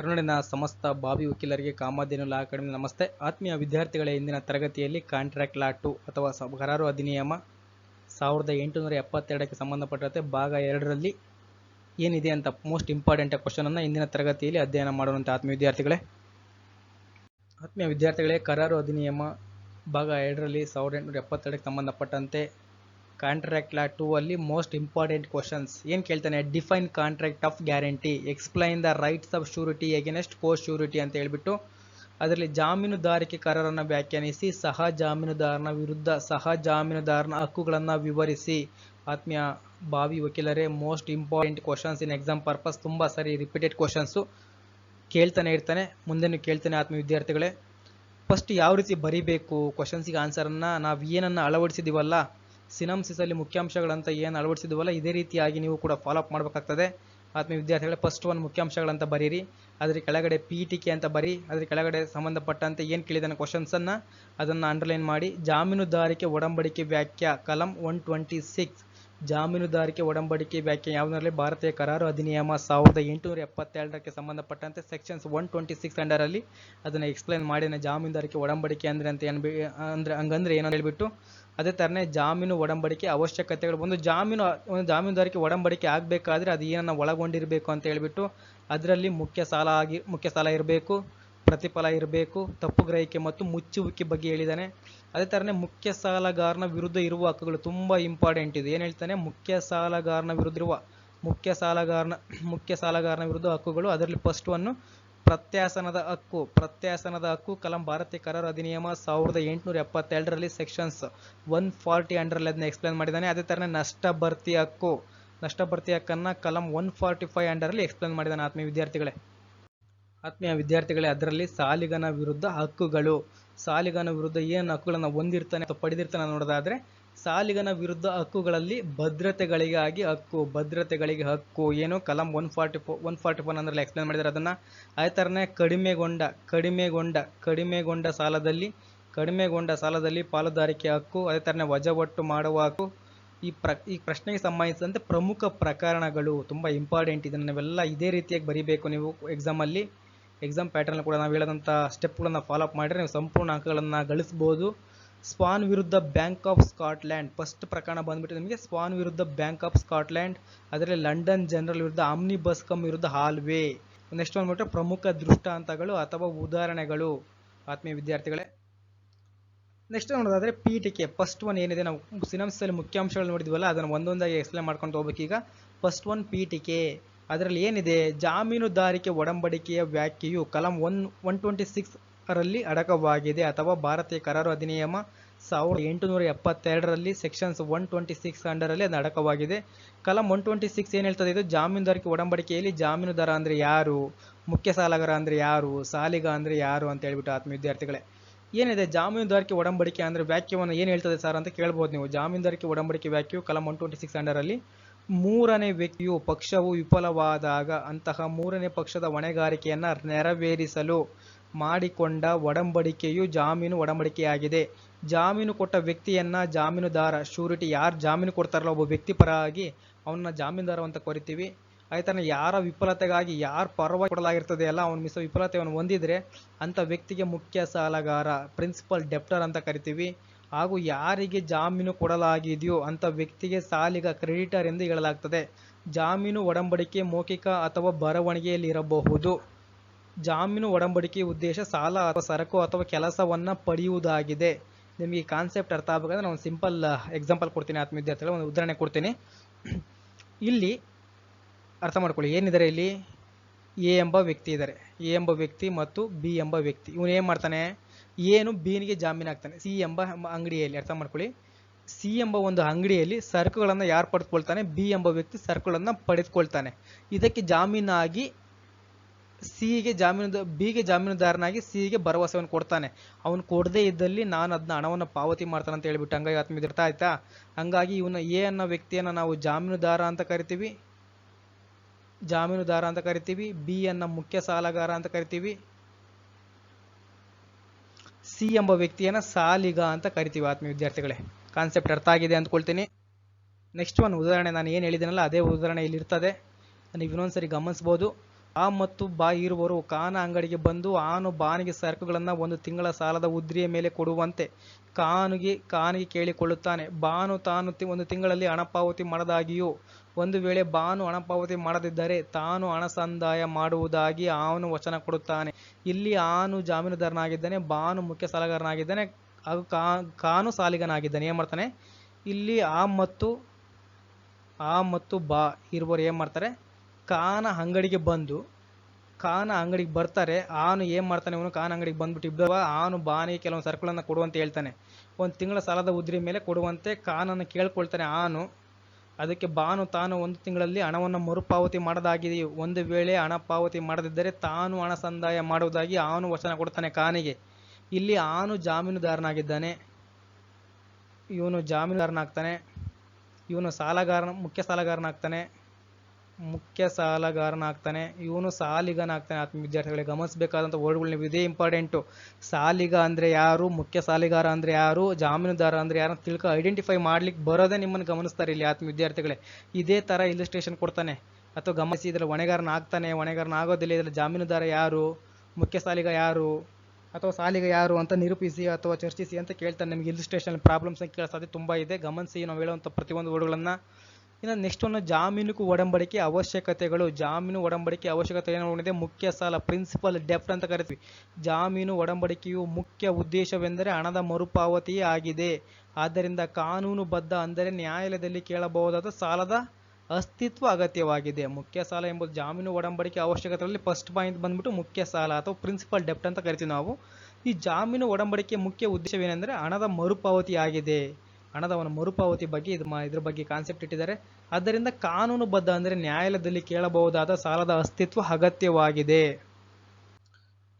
ಕರುನಾಡಿನ ಸಮಸ್ತ ಬಾವಿ ವಕೀಲರಿಗೆ ಕಾಮಧೇನು ಲಾ ಅಕಾಡೆಮಿ ನಮಸ್ತೆ. ಆತ್ಮೀಯ ವಿದ್ಯಾರ್ಥಿಗಳ, ಇಂದಿನ ತರಗತಿಯಲ್ಲಿ ಕಾಂಟ್ರಾಕ್ಟ್ ಲಾ ಟು ಅಥವಾ ಕರಾರು ಅಧಿನಿಯಮ ಸಾವಿರದ ಎಂಟುನೂರ ಎಪ್ಪತ್ತೆರಡಕ್ಕೆ ಸಂಬಂಧಪಟ್ಟಂತೆ ಭಾಗ ಎರಡರಲ್ಲಿ ಏನಿದೆ ಅಂತ ಮೋಸ್ಟ್ ಇಂಪಾರ್ಟೆಂಟ್ ಕ್ವಶನನ್ನು ಇಂದಿನ ತರಗತಿಯಲ್ಲಿ ಅಧ್ಯಯನ ಮಾಡುವಂಥ ಆತ್ಮೀಯ ವಿದ್ಯಾರ್ಥಿಗಳೇ. ಆತ್ಮೀಯ ವಿದ್ಯಾರ್ಥಿಗಳೇ, ಕರಾರು ಅಧಿನಿಯಮ ಭಾಗ ಎರಡರಲ್ಲಿ ಸಾವಿರದ ಎಂಟುನೂರ ಎಪ್ಪತ್ತೆರಡಕ್ಕೆ ಸಂಬಂಧಪಟ್ಟಂತೆ ಕಾಂಟ್ರಾಕ್ಟ್ ಲಾ ಟೂ ಅಲ್ಲಿ ಮೋಸ್ಟ್ ಇಂಪಾರ್ಟೆಂಟ್ ಕ್ವಶನ್ಸ್ ಏನು ಕೇಳ್ತಾನೆ? Define contract of guarantee explain the rights of surety against post surety ಅಂತ ಹೇಳ್ಬಿಟ್ಟು, ಅದರಲ್ಲಿ ಜಾಮೀನುದಾರಿಕೆ ಕರಾರನ್ನು ವ್ಯಾಖ್ಯಾನಿಸಿ, ಸಹ ಜಾಮೀನುದಾರನ ವಿರುದ್ಧ, ಸಹ ಜಾಮೀನುದಾರನ ಹಕ್ಕುಗಳನ್ನು ವಿವರಿಸಿ. ಆತ್ಮೀಯ ಬಾವಿ ವಕೀಲರೇ most important questions in exam purpose ತುಂಬ ಸರಿ ರಿಪೀಟೆಡ್ ಕ್ವಶನ್ಸು ಕೇಳ್ತಾನೆ ಇರ್ತಾನೆ. ಮುಂದೆನೂ ಕೇಳ್ತಾನೆ ಆತ್ಮ ವಿದ್ಯಾರ್ಥಿಗಳೇ. ಫಸ್ಟ್ ಯಾವ ರೀತಿ ಬರೀಬೇಕು? ಕ್ವಶನ್ಸಿಗೆ ಆನ್ಸರನ್ನು ನಾವು ಏನನ್ನು ಅಳವಡಿಸಿದ್ದೀವಲ್ಲ ಸಿನಮ್ಸಿಸಲ್ಲಿ ಮುಖ್ಯಾಂಶಗಳಂತ ಏನು ಅಳವಡಿಸಿದ್ವಲ್ಲ, ಇದೇ ರೀತಿಯಾಗಿ ನೀವು ಕೂಡ ಫಾಲೋ ಅಪ್ ಮಾಡಬೇಕಾಗ್ತದೆ. ಆತ್ಮೀಯ ವಿದ್ಯಾರ್ಥಿಗಳೇ ಫಸ್ಟ್ ಒನ್ ಮುಖ್ಯಾಂಶಗಳಂತ ಬರೀರಿ. ಅದ್ರ ಕೆಳಗಡೆ ಪಿ ಟಿಕೆ ಅಂತ ಬರಿ ಅದ್ರ ಕೆಳಗಡೆ ಸಂಬಂಧಪಟ್ಟಂತೆ ಏನು ಕೇಳಿದಾನೆ ಕ್ವಶನ್ಸನ್ನು ಅದನ್ನು ಅಂಡರ್ಲೈನ್ ಮಾಡಿ. ಜಾಮೀನುದಾರಿಕೆ ಒಡಂಬಡಿಕೆ ವ್ಯಾಖ್ಯಾ, ಕಲಂ ಒನ್ ಟ್ವೆಂಟಿ ಸಿಕ್ಸ್ ಜಾಮೀನುದಾರಿಕೆ ಒಡಂಬಡಿಕೆ ವ್ಯಾಖ್ಯೆ ಯಾವುದರಲ್ಲಿ? ಭಾರತೀಯ ಕರಾರು ಅಧಿನಿಯಮ ಸಾವಿರದ ಎಂಟುನೂರ ಎಪ್ಪತ್ತೆರಡಕ್ಕೆ ಸಂಬಂಧಪಟ್ಟಂತೆ ಸೆಕ್ಷನ್ಸ್ ಒನ್ ಟ್ವೆಂಟಿ ಸಿಕ್ಸ್ ಅಂಡರಲ್ಲಿ ಅದನ್ನು ಎಕ್ಸ್ಪ್ಲೈನ್ ಮಾಡಿ ಜಾಮೀನುದಾರಿಕೆ ಒಡಂಬಡಿಕೆ ಅಂದರೆ ಅಂತ ಏನು ಅಂದರೆ ಹಂಗಂದ್ರೆ ಏನಂತ ಹೇಳ್ಬಿಟ್ಟು ಅದೇ ಥರನೇ ಜಾಮೀನು ಒಡಂಬಡಿಕೆ ಅವಶ್ಯಕತೆಗಳು ಒಂದು ಜಾಮೀನು, ಒಂದು ಜಾಮೀನುದಾರಿಕೆ ಒಡಂಬಡಿಕೆ ಆಗಬೇಕಾದ್ರೆ ಅದು ಏನನ್ನ ಒಳಗೊಂಡಿರಬೇಕು ಅಂತ ಹೇಳ್ಬಿಟ್ಟು ಅದರಲ್ಲಿ ಮುಖ್ಯ ಸಾಲ ಆಗಿ, ಮುಖ್ಯ ಸಾಲ ಇರಬೇಕು, ಪ್ರತಿಫಲ ಇರಬೇಕು, ತಪ್ಪು ಗ್ರಹಿಕೆ ಮತ್ತು ಮುಚ್ಚುವಿಕೆ ಬಗ್ಗೆ ಹೇಳಿದ್ದಾನೆ. ಅದೇ ಥರನೇ ಮುಖ್ಯ ಸಾಲಗಾರನ ವಿರುದ್ಧ ಇರುವ ಹಕ್ಕುಗಳು ತುಂಬ ಇಂಪಾರ್ಟೆಂಟ್ ಇದೆ. ಏನು ಹೇಳ್ತಾನೆ? ಮುಖ್ಯ ಸಾಲಗಾರನ ವಿರುದ್ಧ ಇರುವ, ಮುಖ್ಯ ಸಾಲಗಾರನ ಮುಖ್ಯ ಸಾಲಗಾರನ ವಿರುದ್ಧ ಹಕ್ಕುಗಳು ಅದರಲ್ಲಿ ಫಸ್ಟ್ ಒನ್ನು ಪ್ರತ್ಯಾಸನದ ಹಕ್ಕು ಪ್ರತ್ಯಾಸನದ ಹಕ್ಕು, ಕಲಂ ಭಾರತೀಯ ಕರಾರು ಅಧಿನಿಯಮ ಸಾವಿರದ ಎಂಟುನೂರ ಎಪ್ಪತ್ತೆರಡರಲ್ಲಿ ಸೆಕ್ಷನ್ಸ್ ಒನ್ ಫಾರ್ಟಿ ಅಂಡರಲ್ಲಿ ಅದನ್ನ ಎಕ್ಸ್ಪ್ಲೇನ್ ಮಾಡಿದ್ದಾನೆ. ಅದೇ ಥರನೇ ನಷ್ಟ ಭರ್ತಿ ಹಕ್ಕು ನಷ್ಟ ಭರ್ತಿ ಹಕ್ಕನ್ನು ಕಲಂ ಒನ್ ಫಾರ್ಟಿ ಫೈವ್ ಅಂಡರಲ್ಲಿ ಎಕ್ಸ್ಪ್ಲೇನ್ ಮಾಡಿದ್ದಾನೆ ಆತ್ಮೀಯ ವಿದ್ಯಾರ್ಥಿಗಳೇ. ಆತ್ಮೀಯ ವಿದ್ಯಾರ್ಥಿಗಳೇ, ಅದರಲ್ಲಿ ಸಾಲಿಗನ ವಿರುದ್ಧ ಹಕ್ಕುಗಳು, ಸಾಲಿಗನ ವಿರುದ್ಧ ಏನು ಹಕ್ಕುಗಳನ್ನು ಹೊಂದಿರ್ತಾನೆ ಅಥವಾ ಪಡೆದಿರ್ತಾನೆ ನೋಡೋದಾದ್ರೆ ಸಾಲಿಗನ ವಿರುದ್ಧ ಹಕ್ಕುಗಳಲ್ಲಿ ಭದ್ರತೆಗಳಿಗಾಗಿ ಹಕ್ಕು, ಭದ್ರತೆಗಳಿಗೆ ಹಕ್ಕು, ಏನು ಕಲಂ one forty four one forty four ಅಂದ್ರಲ್ಲಿ explain ಮಾಡಿದ್ದಾರೆ ಅದನ್ನು ಅದೇ ಥರನೇ ಕಡಿಮೆಗೊಂಡ ಕಡಿಮೆಗೊಂಡ ಕಡಿಮೆಗೊಂಡ ಸಾಲದಲ್ಲಿ ಕಡಿಮೆಗೊಂಡ ಸಾಲದಲ್ಲಿ ಪಾಲುದಾರಿಕೆ ಹಕ್ಕು, ಅದೇ ಥರನೇ ವಜಾವಟ್ಟು ಮಾಡುವ ಹಕ್ಕು. ಈ ಪ್ರ, ಈ ಪ್ರಶ್ನೆಗೆ ಸಂಬಂಧಿಸಿದಂತೆ ಪ್ರಮುಖ ಪ್ರಕರಣಗಳು ತುಂಬ ಇಂಪಾರ್ಟೆಂಟ್ ಇದನ್ನು ನಾವೆಲ್ಲ ಇದೇ ರೀತಿಯಾಗಿ ಬರೀಬೇಕು. ನೀವು ಎಕ್ಸಾಮಲ್ಲಿ ಎಕ್ಸಾಮ್ ಪ್ಯಾಟರ್ನ್ ಕೂಡ ನಾವು ಹೇಳಿದಂಥ ಸ್ಟೆಪ್ಗಳನ್ನು ಫಾಲೋ ಅಪ್ ಮಾಡಿದ್ರೆ ನೀವು ಸಂಪೂರ್ಣ ಅಂಕಗಳನ್ನು ಗಳಿಸ್ಬೋದು. ಸ್ವಾನ್ ವಿರುದ್ಧ ಬ್ಯಾಂಕ್ ಆಫ್ ಸ್ಕಾಟ್ಲ್ಯಾಂಡ್ ಫಸ್ಟ್ ಪ್ರಕರಣ ಬಂದ್ಬಿಟ್ಟು ನಿಮಗೆ ಸ್ವಾನ್ ವಿರುದ್ಧ ಬ್ಯಾಂಕ್ ಆಫ್ ಸ್ಕಾಟ್ಲ್ಯಾಂಡ್ ಅದರಲ್ಲಿ ಲಂಡನ್ ಜನರಲ್ ವಿರುದ್ಧ ಆಮ್ನಿ ಬಸ್ಕಮ್ ವಿರುದ್ಧ ಹಾಲ್ವೇ ನೆಕ್ಸ್ಟ್ ಬಂದ್ಬಿಟ್ಟು ಪ್ರಮುಖ ದೃಷ್ಟಾಂತಗಳು ಅಥವಾ ಉದಾಹರಣೆಗಳು. ಆತ್ಮೀಯ ವಿದ್ಯಾರ್ಥಿಗಳೇ. ನೆಕ್ಸ್ಟ್ ನೋಡೋದಾದ್ರೆ ಪೀಠಿಕೆ. ಫಸ್ಟ್ ಒನ್ ಏನಿದೆ? ನಾವು ಸಿನಮ್ಸಲ್ಲಿ ಮುಖ್ಯಾಂಶಗಳು ನೋಡಿದ್ವಲ್ಲ, ಅದನ್ನು ಒಂದೊಂದಾಗಿ ಎಕ್ಸ್ಪ್ಲೇನ್ ಮಾಡ್ಕೊಂಡು ಹೋಗ್ಬೇಕೀಗ. ಫಸ್ಟ್ ಒನ್ ಪೀಠಿಕೆ. ಅದರಲ್ಲಿ ಏನಿದೆ? ಜಾಮೀನುದಾರಿಕೆ ಒಡಂಬಡಿಕೆಯ ವ್ಯಾಖ್ಯೆಯು ಕಲಂ ಒನ್ ಒನ್ ಟ್ವೆಂಟಿ ಸಿಕ್ಸ್ ರಲ್ಲಿ ಅಡಕವಾಗಿದೆ ಅಥವಾ ಭಾರತೀಯ ಕರಾರು ಅಧಿನಿಯಮ ಸಾವಿರದ ಎಂಟುನೂರ ಎಪ್ಪತ್ತೆರಡರಲ್ಲಿ ಸೆಕ್ಷನ್ಸ್ ಒನ್ ಟ್ವೆಂಟಿ ಸಿಕ್ಸ್ ಅಂಡರಲ್ಲಿ ಅದು ಅಡಕವಾಗಿದೆ. ಕಲಂ ಒನ್ ಟ್ವೆಂಟಿ ಸಿಕ್ಸ್ ಏನು ಹೇಳ್ತದೆ? ಇದು ಜಾಮೀನುದಾರಿಕೆ ಒಡಂಬಡಿಕೆಯಲ್ಲಿ ಜಾಮೀನುದಾರ ಅಂದರೆ ಯಾರು? ಮುಖ್ಯ ಸಾಲಗಾರ ಅಂದರೆ ಯಾರು? ಸಾಲಿಗ ಅಂದರೆ ಯಾರು ಅಂತ ಹೇಳ್ಬಿಟ್ಟು ಆತ್ಮ ವಿದ್ಯಾರ್ಥಿಗಳೇ. ಏನಿದೆ? ಜಾಮೀನುದಾರಿಕೆ ಒಡಂಬಡಿಕೆ ಅಂದರೆ ವ್ಯಾಖ್ಯವನ್ನು ಏನು ಹೇಳ್ತದೆ ಸರ್ ಅಂತ ಕೇಳ್ಬೋದು ನೀವು. ಜಾಮೀನುದಾರಿಕೆ ಒಡಂಬಡಿಕೆ ವ್ಯಾಖ್ಯೆಯು ಕಲಂ ಒನ್ ಟ್ವೆಂಟಿ ಸಿಕ್ಸ್ ಅಂಡರಲ್ಲಿ ಮೂರನೇ ವ್ಯಕ್ತಿಯು ಪಕ್ಷವು ವಿಫಲವಾದಾಗ ಅಂತಹ ಮೂರನೇ ಪಕ್ಷದ ಹೊಣೆಗಾರಿಕೆಯನ್ನು ನೆರವೇರಿಸಲು ಮಾಡಿಕೊಂಡ ಒಡಂಬಡಿಕೆಯು ಜಾಮೀನು ಒಡಂಬಡಿಕೆಯಾಗಿದೆ. ಜಾಮೀನು ಕೊಟ್ಟ ವ್ಯಕ್ತಿಯನ್ನ ಜಾಮೀನುದಾರ ಶೂರಿಟಿ ಯಾರು ಜಾಮೀನು ಕೊಡ್ತಾರಲ್ಲ ಒಬ್ಬ ವ್ಯಕ್ತಿ ಪರವಾಗಿ ಅವನ್ನ ಜಾಮೀನುದಾರ ಅಂತ ಕರಿತೀವಿ. ಆಯ್ತಾನೆ ಯಾರ ವಿಫಲತೆಗಾಗಿ ಯಾರ ಪರವಾಗಿ ಕೊಡಲಾಗಿರ್ತದೆ ಅಲ್ಲ ಅವನು ಮಿಸ ವಿಫಲತೆಯನ್ನು ಹೊಂದಿದ್ರೆ ಅಂತ ವ್ಯಕ್ತಿಗೆ ಮುಖ್ಯ ಸಾಲಗಾರ ಪ್ರಿನ್ಸಿಪಲ್ ಡೆಪ್ಟರ್ ಅಂತ ಕರಿತೀವಿ. ಹಾಗೂ ಯಾರಿಗೆ ಜಾಮೀನು ಕೊಡಲಾಗಿದೆಯೋ ಅಂತ ವ್ಯಕ್ತಿಗೆ ಸಾಲಿಗ ಕ್ರೆಡಿಟರ್ ಎಂದು ಹೇಳಲಾಗ್ತದೆ. ಜಾಮೀನು ಒಡಂಬಡಿಕೆ ಮೌಖಿಕ ಅಥವಾ ಬರವಣಿಗೆಯಲ್ಲಿರಬಹುದು ಜಾಮೀನು ಒಡಂಬಡಿಕೆ ಉದ್ದೇಶ ಸಾಲ ಅಥವಾ ಸರಕು ಅಥವಾ ಕೆಲಸವನ್ನು ಪಡೆಯುವುದಾಗಿದೆ. ನಿಮಗೆ ಕಾನ್ಸೆಪ್ಟ್ ಅರ್ಥ ಆಗಬೇಕಂದ್ರೆ ನಾನು ಒಂದು ಸಿಂಪಲ್ ಎಕ್ಸಾಂಪಲ್ ಕೊಡ್ತೀನಿ ಆತ್ಮ ವಿದ್ಯಾರ್ಥಿಗಳು ಒಂದು ಉದಾಹರಣೆ ಕೊಡ್ತೀನಿ. ಇಲ್ಲಿ ಅರ್ಥ ಮಾಡ್ಕೊಳ್ಳಿ, ಏನಿದ್ದಾರೆ ಇಲ್ಲಿ? ಎ ಎಂಬ ವ್ಯಕ್ತಿ ಇದ್ದಾರೆ. ಎ ಎಂಬ ವ್ಯಕ್ತಿ ಮತ್ತು ಬಿ ಎಂಬ ವ್ಯಕ್ತಿ. ಇವನು ಏನು ಮಾಡ್ತಾನೆ? ಏನು ಬಿನಿಗೆ ಜಾಮೀನು ಹಾಕ್ತಾನೆ. ಸಿ ಎಂಬ ಅಂಗಡಿಯಲ್ಲಿ, ಅರ್ಥ ಮಾಡ್ಕೊಳ್ಳಿ. ಸಿ ಎಂಬ ಒಂದು ಅಂಗಡಿಯಲ್ಲಿ ಸರಕುಗಳನ್ನು ಯಾರು ಪಡೆದುಕೊಳ್ತಾನೆ? ಬಿ ಎಂಬ ವ್ಯಕ್ತಿ ಸರಕುಗಳನ್ನು ಪಡೆದುಕೊಳ್ತಾನೆ. ಇದಕ್ಕೆ ಜಾಮೀನಾಗಿ ಸಿಗೆ ಜಾಮೀನು ಬಿಗೆ ಜಾಮೀನುದಾರನಾಗಿ ಸಿಗೆ ಭರವಸೆಯನ್ನು ಕೊಡ್ತಾನೆ. ಅವನು ಕೊಡದೇ ಇದ್ದಲ್ಲಿ ನಾನು ಅದನ್ನ ಹಣವನ್ನು ಪಾವತಿ ಮಾಡ್ತಾನೆ ಅಂತ ಹೇಳ್ಬಿಟ್ಟು ಹಂಗಾಗಿ ಆತ್ಮ ಅರ್ಥ ಆಯ್ತಾ ಹಂಗಾಗಿ ಇವನ ಎ ಅನ್ನೋ ವ್ಯಕ್ತಿಯನ್ನು ನಾವು ಜಾಮೀನುದಾರ ಅಂತ ಕರಿತೀವಿ, ಜಾಮೀನುದಾರ ಅಂತ ಕರಿತೀವಿ, ಬಿ ಅನ್ನ ಮುಖ್ಯ ಸಾಲಗಾರ ಅಂತ ಕರಿತೀವಿ, ಸಿ ಎಂಬ ವ್ಯಕ್ತಿಯನ್ನ ಸಾಲಿಗ ಅಂತ ಕರಿತೀವಿ ಆತ್ಮೀಯ ವಿದ್ಯಾರ್ಥಿಗಳೇ. ಕಾನ್ಸೆಪ್ಟ್ ಅರ್ಥ ಆಗಿದೆ ಅಂದ್ಕೊಳ್ತೀನಿ. ನೆಕ್ಸ್ಟ್ ಒಂದು ಉದಾಹರಣೆ ನಾನು ಏನು ಹೇಳಿದ್ದೀನಲ್ಲ ಅದೇ ಉದಾಹರಣೆ ಇಲ್ಲಿ ಇರ್ತದೆ ನೀವು ಇನ್ನೊಂದ್ಸರಿ ಗಮನಿಸ್ಬೋದು. ಆ ಮತ್ತು ಬಾ ಇರುವರು ಕಾನ ಅಂಗಡಿಗೆ ಬಂದು ಆನು ಬಾನಿಗೆ ಸರಕುಗಳನ್ನು ಒಂದು ತಿಂಗಳ ಸಾಲದ ಉದ್ರಿಯ ಮೇಲೆ ಕೊಡುವಂತೆ ಕಾನುಗೆ, ಕಾನಿಗೆ ಕೇಳಿಕೊಳ್ಳುತ್ತಾನೆ. ಬಾನು ತಾನು ಒಂದು ತಿಂಗಳಲ್ಲಿ ಹಣ ಪಾವತಿ ಮಾಡದಾಗಿಯೂ ಒಂದು ವೇಳೆ ಬಾನು ಹಣ ಪಾವತಿ ಮಾಡದಿದ್ದರೆ ತಾನು ಹಣ ಸಂದಾಯ ಮಾಡುವುದಾಗಿ ಆನು ವಚನ ಕೊಡುತ್ತಾನೆ. ಇಲ್ಲಿ ಆನು ಜಾಮೀನುದಾರನಾಗಿದ್ದಾನೆ, ಬಾನು ಮುಖ್ಯ ಸಾಲಗಾರನಾಗಿದ್ದಾನೆ, ಹಾಗೂ ಕಾನು ಸಾಲಿಗನಾಗಿದ್ದಾನೆ. ಏನು ಮಾಡ್ತಾನೆ? ಇಲ್ಲಿ ಆ ಮತ್ತು ಆ ಮತ್ತು ಬಾ ಇರುವರು ಏನು ಮಾಡ್ತಾರೆ? ಕಾನ ಅಂಗಡಿಗೆ ಬಂದು, ಕಾನ ಅಂಗಡಿಗೆ ಬರ್ತಾರೆ. ಆನು ಏನು ಮಾಡ್ತಾನೆ ಇವನು? ಕಾನ ಅಂಗಡಿಗೆ ಬಂದ್ಬಿಟ್ಟು ಇಬ್ಬರು ಆನು ಬಾನಿಗೆ ಕೆಲವೊಂದು ಸರಕುಗಳನ್ನು ಕೊಡುವಂತ ಹೇಳ್ತಾನೆ. ಒಂದು ತಿಂಗಳ ಸಾಲದ ಉದ್ರಿ ಮೇಲೆ ಕೊಡುವಂತೆ ಕಾನನ್ನು ಕೇಳ್ಕೊಳ್ತಾನೆ ಆನು. ಅದಕ್ಕೆ ಬಾನು ತಾನು ಒಂದು ತಿಂಗಳಲ್ಲಿ ಹಣವನ್ನು ಮರುಪಾವತಿ ಮಾಡೋದಾಗಿದೆ. ಒಂದು ವೇಳೆ ಹಣ ಪಾವತಿ ಮಾಡದಿದ್ದರೆ ತಾನು ಹಣ ಸಂದಾಯ ಮಾಡುವುದಾಗಿ ಆನು ವಚನ ಕೊಡ್ತಾನೆ ಕಾನಿಗೆ. ಇಲ್ಲಿ ಆನು ಜಾಮೀನುದಾರನಾಗಿದ್ದಾನೆ. ಇವನು ಜಾಮೀನುದಾರನಾಗ್ತಾನೆ. ಇವನು ಸಾಲಗಾರನ, ಮುಖ್ಯ ಸಾಲಗಾರನಾಗ್ತಾನೆ. ಮುಖ್ಯ ಸಾಲಗಾರನಾಗ್ತಾನೆ. ಇವನು ಸಾಲಿಗನಾಗ್ತಾನೆ. ಆತ್ಮ ವಿದ್ಯಾರ್ಥಿಗಳಿಗೆ ಗಮನಿಸಬೇಕಾದಂಥ ವರ್ಡ್ಗಳು ಇದೇ ಇಂಪಾರ್ಟೆಂಟು ಸಾಲಿಗ ಅಂದರೆ ಯಾರು? ಮುಖ್ಯ ಸಾಲಿಗಾರ ಅಂದರೆ ಯಾರು? ಜಾಮೀನುದಾರ ಅಂದರೆ ಯಾರು ತಿಳ್ಕೊ ಐಡೆಂಟಿಫೈ ಮಾಡ್ಲಿಕ್ಕೆ ಬರೋದೇ ನಿಮ್ಮನ್ನು ಗಮನಿಸ್ತಾರೆ ಇಲ್ಲಿ ಆತ್ಮ ವಿದ್ಯಾರ್ಥಿಗಳೇ. ಇದೇ ಥರ ಇಲಿಸ್ಟ್ರೇಷನ್ ಕೊಡ್ತಾನೆ. ಅಥವಾ ಗಮನಿಸಿ ಇದರಲ್ಲಿ ಹೊಣೆಗಾರನ ಆಗ್ತಾನೆ ಹೊಣೆಗಾರನ ಆಗೋದಿಲ್ಲ ಇದರಲ್ಲಿ ಜಾಮೀನುದಾರ ಯಾರು? ಮುಖ್ಯ ಸಾಲಿಗ ಯಾರು? ಅಥವಾ ಸಾಲಿಗ ಯಾರು ಅಂತ ನಿರೂಪಿಸಿ ಅಥವಾ ಚರ್ಚಿಸಿ ಅಂತ ಕೇಳ್ತಾನೆ. ನಿಮಗೆ ಇಲಿಸ್ಟ್ರೇಷನ್ ಪ್ರಾಬ್ಲಮ್ಸ್ ಕೇಳೋ ಸಾಧ್ಯತೆ ತುಂಬ ಇದೆ. ಗಮನಿಸಿ, ನಾವು ಹೇಳುವಂಥ ಪ್ರತಿಯೊಂದು ವರ್ಡ್ಗಳನ್ನು ಇನ್ನು ನೆಕ್ಸ್ಟ್ ಒಂದು ಜಾಮೀನುಗೂ ಒಡಂಬಡಿಕೆ ಅವಶ್ಯಕತೆಗಳು. ಜಾಮೀನು ಒಡಂಬಡಿಕೆ ಅವಶ್ಯಕತೆ ಏನು ಇದೆ ಮುಖ್ಯ ಸಾಲ ಪ್ರಿನ್ಸಿಪಲ್ ಡೆಫ್ಟ್ ಅಂತ ಕರಿತೀವಿ. ಜಾಮೀನು ಒಡಂಬಡಿಕೆಯು ಮುಖ್ಯ ಉದ್ದೇಶವೆಂದರೆ ಹಣದ ಮರುಪಾವತಿಯೇ ಆಗಿದೆ. ಆದ್ದರಿಂದ ಕಾನೂನುಬದ್ಧ ಅಂದರೆ ನ್ಯಾಯಾಲಯದಲ್ಲಿ ಕೇಳಬಹುದಾದ ಸಾಲದ ಅಸ್ತಿತ್ವ ಅಗತ್ಯವಾಗಿದೆ. ಮುಖ್ಯ ಸಾಲ ಎಂಬುದು ಜಾಮೀನು ಒಡಂಬಡಿಕೆ ಅವಶ್ಯಕತೆಗಳಲ್ಲಿ ಫಸ್ಟ್ ಪಾಯಿಂಟ್ ಬಂದ್ಬಿಟ್ಟು ಮುಖ್ಯ ಸಾಲ ಅಥವಾ ಪ್ರಿನ್ಸಿಪಲ್ ಡೆಫ್ಟ್ ಅಂತ ಕರಿತೀವಿ ನಾವು. ಈ ಜಾಮೀನು ಒಡಂಬಡಿಕೆ ಮುಖ್ಯ ಉದ್ದೇಶವೇನೆಂದರೆ ಹಣದ ಮರುಪಾವತಿ ಆಗಿದೆ ಹಣದ ಅವನ ಮರುಪಾವತಿ ಬಗ್ಗೆ ಇದು ಇದ್ರ ಬಗ್ಗೆ ಕಾನ್ಸೆಪ್ಟ್ ಇಟ್ಟಿದ್ದಾರೆ. ಆದ್ದರಿಂದ ಕಾನೂನುಬದ್ಧ ಅಂದರೆ ನ್ಯಾಯಾಲಯದಲ್ಲಿ ಕೇಳಬಹುದಾದ ಸಾಲದ ಅಸ್ತಿತ್ವ ಅಗತ್ಯವಾಗಿದೆ.